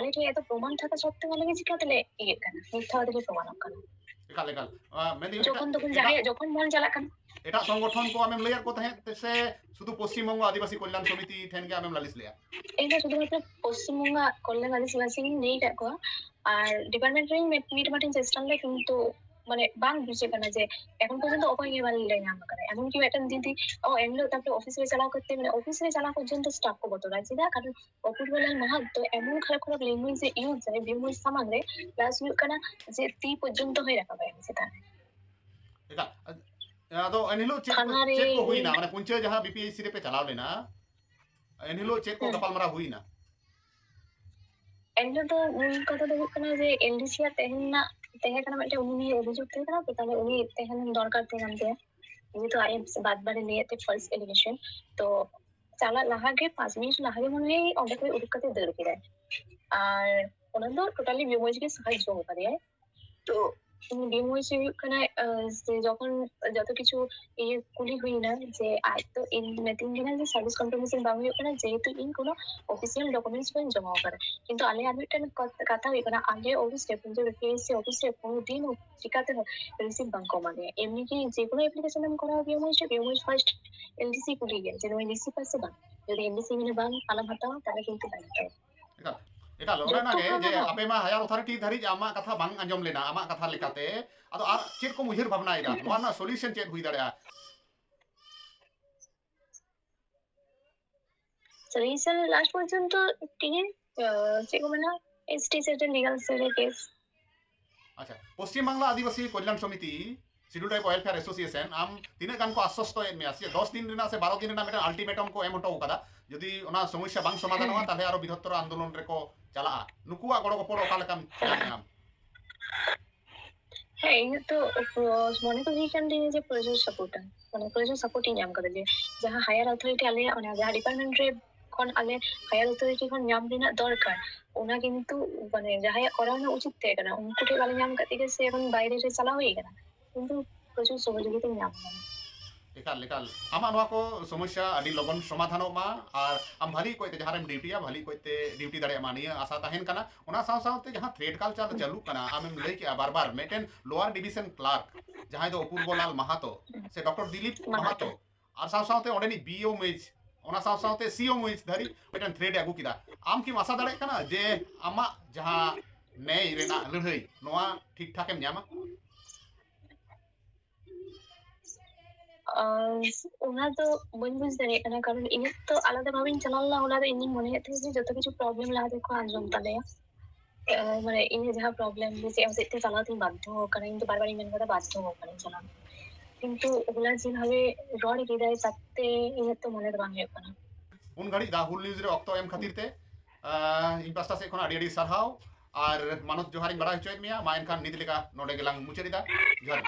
ᱟᱞᱮ ᱴᱷᱮᱡ ᱮᱛᱚ ᱯᱨᱚᱢᱟᱱ ᱛᱷᱟᱠᱟ ᱥᱚᱛত্বেও ᱟᱞᱮ ᱪᱤᱠᱟᱹᱛᱮᱞᱮ ᱤᱭᱟᱹᱜ ᱠᱟᱱᱟ ᱢᱤথ্যᱟ ᱛᱮᱜᱮ ᱯᱨᱚᱢᱟᱱᱚᱜ ᱠᱟᱱᱟ ᱮᱠᱟᱞ ᱮᱠᱟᱞ ᱢᱮᱱᱫᱟᱹᱧ ᱡᱚᱠᱷᱚᱱ ᱛᱚᱠᱷᱚᱱ ᱡᱟᱦᱟᱸᱭᱟᱜ ᱡᱚᱠᱷᱚᱱ ᱢᱚᱱ ᱪᱟᱞᱟᱜ ᱠᱟᱱ ᱮᱴᱟᱜ ᱥᱚᱝᱜᱚᱴᱷᱚᱱ ᱠᱚ ᱟᱢᱮᱢ ᱞᱟᱹᱭᱟᱫ ᱠᱚ ᱛᱟᱦᱮᱸᱫ ᱥᱮ ᱥᱩᱫᱷᱩ ᱯᱚᱥᱪᱤᱢ ᱵᱚᱝᱜᱚ ᱟᱹᱫᱤᱵᱟᱹᱥᱤ ᱠᱚᱞᱞᱟᱱ ᱥᱚᱢᱤᱛᱤ ᱴᱷᱮᱱ ᱜᱮ ᱟᱢᱮᱢ ᱞᱟᱹᱞᱤᱥ ᱞᱮᱭᱟ ᱤᱧ ᱫᱚ ᱥᱩᱫᱷᱩ ᱢᱟᱛᱨᱚ ᱯᱚᱥᱪᱤᱢ ᱵᱚᱝᱜᱚ ᱠᱚᱞᱞᱟᱱ ᱟᱹᱫᱤᱵᱟᱹᱥᱤ ᱜᱤᱧ ᱞᱟᱹᱭ ᱠᱟᱜ ᱠᱚᱣᱟ ᱟᱨ ᱰᱤᱯᱟᱨᱴᱢᱮᱱᱴ ᱨᱮᱧ ᱢᱤᱫ ᱢᱤᱫ ᱵᱟᱨ ᱪᱮᱥᱴᱟ ᱞᱮᱫᱟ ᱠᱤᱱᱛᱩ মানে ᱵᱟᱝ ᱵᱩᱡᱷᱟᱹᱜ ᱠᱟᱱᱟ ᱡᱮ ᱮᱠᱷᱚᱱ ᱯᱚᱨᱡᱚᱱᱛᱚ ᱚᱠᱚᱭ ᱜᱮ ᱵᱟᱞᱮ ᱧᱟᱢ ᱟᱠᱟᱫᱟ ᱮᱢᱚᱱ ᱠᱤ ᱢᱤᱫᱴᱟᱝ ᱫᱤᱫᱤ ᱚ ᱮᱱᱦᱤᱞᱳᱜ ᱛᱟᱯᱚᱨᱮ ᱚᱯᱷᱤᱥ ᱨᱮ ᱪᱟᱞᱟᱣ ᱠᱟᱛᱮ ᱢᱟᱱᱮ ᱚᱯᱷᱤᱥ ᱨᱮ ᱪᱟᱞᱟᱣ ᱯᱚᱨᱡᱚᱱᱛᱚ ᱥᱴᱟᱯ ᱠᱚ ᱵᱚᱫᱚᱞᱟ ᱪᱮᱫᱟᱜ ᱠᱟᱨᱚᱱ ᱚᱯᱩᱨᱵᱚᱞᱟᱞ ᱢᱟᱦᱟᱛ ᱫᱚ ᱮᱢᱚᱱ ᱠᱷᱟᱨᱟᱯ ᱠᱷᱟᱨᱟᱯ ᱞᱮᱝগুᱭᱮᱡ ᱮ ᱤᱭᱩᱡᱽ ᱫᱟᱭ ᱵᱤᱢᱩᱞ ᱥᱟᱢᱟᱝ ᱨᱮ ᱯᱞᱟᱥ ᱦᱩᱭᱩᱜ ᱠᱟᱱᱟ ᱡᱮ ᱛᱤ ᱯᱚᱨᱡᱚᱱᱛᱚ ᱦᱚᱸᱭ ᱨᱟᱠᱟᱵᱟᱭ ᱪᱮᱛᱟᱱ ᱟᱫᱚ ᱮᱱᱦᱤᱞᱳᱜ ᱪᱮᱫ ᱪᱮᱫ ᱠᱚ ᱦᱩᱭᱱᱟ ᱢᱟᱱᱮ ᱯᱩᱱᱪᱟᱹ ᱡᱟᱦᱟᱸ ᱵᱤᱯᱤএᱥᱥᱤ ᱨᱮᱯᱮ ᱪᱟᱞᱟᱣ ᱞᱮᱱᱟ ᱮᱱᱦᱤᱞᱳᱜ ᱪᱮᱫ ᱠᱚ ᱜᱟᱯᱟᱞᱢᱟᱨᱟᱣ ᱦᱩᱭᱱᱟ ᱮᱱᱦᱤᱞᱳᱜ ᱫᱚ ᱠᱟᱛᱷᱟ ᱫᱚ ᱦᱩᱭᱩᱜ ᱠᱟᱱᱟ ᱡᱮ ᱮᱞᱰᱤᱥᱤ ᱛᱮᱦᱮᱧ ᱨᱮᱱᱟᱜ তেহেখানে মানে উনি অভিযুক্ত হয়েছে তাহলে উনি তেহেখানে দরকার তেখান যে যেহেতু আইএমস বাদবারে নিয়েতে ফার্স্ট এলিগেশন তো చాలా లాగే పది నిమిషం లాగే ముందే ఉండకు ఉడుకతే దొరికినాయి আর ওনাদের টোটালি ভিউয়ার্সকে সাহায্য করে তো বেমুষে ᱦᱩᱭᱩᱜ ᱠᱟᱱᱟ ᱡᱮ ᱡᱚᱠᱷᱚᱱ ᱡᱚᱛᱚ ᱠᱤᱪᱷᱩ ᱤᱭᱟᱹ ᱠᱩᱞᱤ ᱦᱩᱭᱱᱟ ᱡᱮ ᱟᱡ ᱫᱚ ᱤᱧ ᱢᱮᱛᱟᱹᱧ ᱠᱟᱱᱟ ᱡᱮ ᱥᱟᱨᱵᱷᱤᱥ ᱠᱚᱱᱯᱷᱟᱨᱢᱮᱥᱚᱱ ᱵᱟᱝ ᱦᱩᱭᱩᱜ ᱠᱟᱱᱟ ᱡᱮᱦᱮᱛᱩ ᱤᱧ ᱠᱳᱱᱳ ᱚᱯᱷᱤᱥᱤᱭᱟᱞ ᱰᱚᱠᱩᱢᱮᱱᱴᱥ ᱵᱟᱹᱧ ᱡᱚᱢᱟ ᱟᱠᱟᱫᱟ ᱠᱤᱱᱛᱩ ᱟᱞᱮ ᱟᱨ ᱢᱤᱫᱴᱮᱱ ᱠᱟᱛᱷᱟ ᱦᱩᱭᱩᱜ ᱠᱟᱱᱟ ᱟᱞᱮ ᱚᱯᱷᱤᱥ ᱨᱮ ᱯᱩᱡᱟᱹ ᱥᱮ ᱚᱯᱷᱤᱥ ᱨᱮ কোনো দিন ᱪᱤᱠᱟᱹᱛᱮ রিসিভ বাং কমা দেয় এমনি কি যে কোনো অ্যাপ্লিকেশন আমি করা হবে এমন হিসেবে এমন ফার্স্ট এলডিসি কুলিয়ে যে তুমি রিসিভ আছে বাং যদি এলডিসি মিলে বাং আলাম হাতাও তাহলে কিন্তু বাং হাতাও ᱮᱴᱟ ᱞᱚᱜᱱᱟ ᱜᱮ ᱡᱮ ᱟᱯᱮ ᱢᱟ ᱦᱟᱭᱟᱨ ᱚᱛᱷᱟᱨᱤᱴᱤ ᱫᱷᱟᱹᱨᱤᱡ ᱟᱢᱟᱜ ᱠᱟᱛᱷᱟ ᱵᱟᱝ ᱟᱸᱡᱚᱢ ᱞᱮᱱᱟ ᱟᱢᱟᱜ ᱠᱟᱛᱷᱟ ᱞᱮᱠᱟᱛᱮ ᱟᱫᱚ ᱟᱨ ᱪᱮᱫ ᱠᱚ ᱩᱭᱦᱟᱹᱨ ᱵᱷᱟᱵᱱᱟᱭᱮᱫᱟ ᱱᱚᱣᱟ ᱨᱮᱱᱟᱜ ᱥᱚᱞᱤᱭᱩᱥᱚᱱ ᱪᱮᱫ ᱦᱩᱭ ᱫᱟᱲᱮᱭᱟᱜᱼᱟ সলিউশন লাস্ট পর্যন্ত টিকে চেক মানে ST settle legal settle case আচ্ছা পশ্চিম বাংলা আদিবাসী কল্যাণ সমিতি শিডিউল টাইপ ওয়েলফেয়ার এসোসিয়েশন আম তিনে গান কো আশ্বস্ত এর মে আছে 10 দিন রেনা আছে 12 দিন রেনা মেটা আল্টিমেটাম কো এম হটো কাদা यदि समस्या बांग समाधान हुआ तो बृहत्तर आंदोलन को चला नुक गड़ गपड़ का हाँ इन तो मन तो हायर अथॉरिटी अल डिपार्टमेंट हायर अथॉरिटी दरकार मैं उचित थे उनको बाले से बहरे चला प्रचुर सहयोगित आमा को समस्या अभी लगन समाधान और आम भाली कोई जहाँ ड्यूटिया भाली को ड्यूटी दाना आशाते जहाँ थ्रेड कलचार चालू का आम लै के बार बार। मेटेन लोअर डिविशन क्लार्क जहाँ अपूर्वलाल महतो से डॉक्टर दिलीप महातो। और साथ बीओ मेज और सीओ मेज धारी मेटन थ्रेड आगू के आम कि आशा दाड़ा जे आम जहाँ न्याय लड़ाई ठीक ठाक ᱚᱱᱟ ᱫᱚ ᱵᱟᱹᱧ ᱵᱩᱡᱽ ᱫᱟᱲᱮᱭᱟᱜ ᱠᱟᱱᱟ ᱠᱟᱨᱚᱱ ᱤᱧᱟᱹᱜ ᱛᱚ ᱟᱞᱟᱫᱟ ᱵᱷᱟᱵᱮᱧ ᱪᱟᱞᱟᱣ ᱞᱮᱱᱟ ᱚᱱᱟ ᱫᱚ ᱤᱧᱤᱧ ᱢᱚᱱᱮᱭᱮᱫ ᱛᱟᱦᱮᱸ ᱡᱮ ᱡᱚᱛᱚ ᱠᱤᱪᱷᱩ ᱯᱨᱚᱵᱞᱮᱢ ᱞᱟᱦᱟ ᱛᱮᱠᱚ ᱟᱸᱡᱚᱢ ᱛᱟᱞᱮᱭᱟ ᱢᱟᱱᱮ ᱤᱧᱟᱹᱜ ᱡᱟᱦᱟᱸ ᱯᱨᱚᱵᱞᱮᱢ ᱪᱮᱫ ᱦᱚᱛᱮᱡ ᱛᱮ ᱪᱟᱞᱟᱣ ᱛᱤᱧ ᱵᱟᱫᱽᱫᱷᱚ ᱟᱠᱟᱱᱟ ᱤᱧ ᱫᱚ ᱵᱟᱨ ᱵᱟᱨᱤᱧ ᱢᱮᱱ ᱠᱟᱫᱟ ᱵᱟᱫᱽᱫᱷᱚ ᱟᱠᱟᱱᱟᱧ ᱪᱟᱞᱟᱣ ᱠᱤᱱᱛᱩ ᱦᱚᱞᱟ ᱡᱮᱵᱷᱟবে ᱨᱚᱲ ᱠᱮᱫᱟᱭ ᱛᱟᱛᱮ ᱤᱧᱟᱹᱜ ᱛᱚ ᱢᱚᱱᱮ ᱫᱚ ᱵᱟᱝ ᱦᱩᱭᱩᱜ ᱠᱟᱱᱟ ᱩᱱ ᱜᱷᱟᱹᱲᱤᱡ ᱨᱟᱦᱩᱞ ᱱᱤᱭᱩᱡ ᱨᱮ ᱚᱠᱛᱚ ᱮᱢ ᱠᱷᱟᱹᱛᱤᱨ ᱛᱮ ᱤᱧ ᱯᱟᱥᱴᱟ ᱥᱮᱫ ᱠᱷᱚᱱ ᱟᱹᱰᱤ ᱟᱹᱰᱤ ᱥᱟᱨᱦᱟᱣ ᱟᱨ ᱢᱟᱱᱚᱛ ᱡᱚᱦᱟᱨᱤᱧ ᱵᱟᱲᱟᱭ ᱦᱚᱪᱚᱭᱮᱫ ᱢᱮᱭᱟ ᱢᱟ ᱮᱱᱠᱷᱟᱱ ᱱᱤᱛ ᱞᱮᱠᱟ ᱱᱚᱰᱮ ᱜᱮᱞᱟᱝ ᱢᱩᱪᱟᱹᱫ ᱮᱫᱟ ᱡᱚᱦᱟᱨ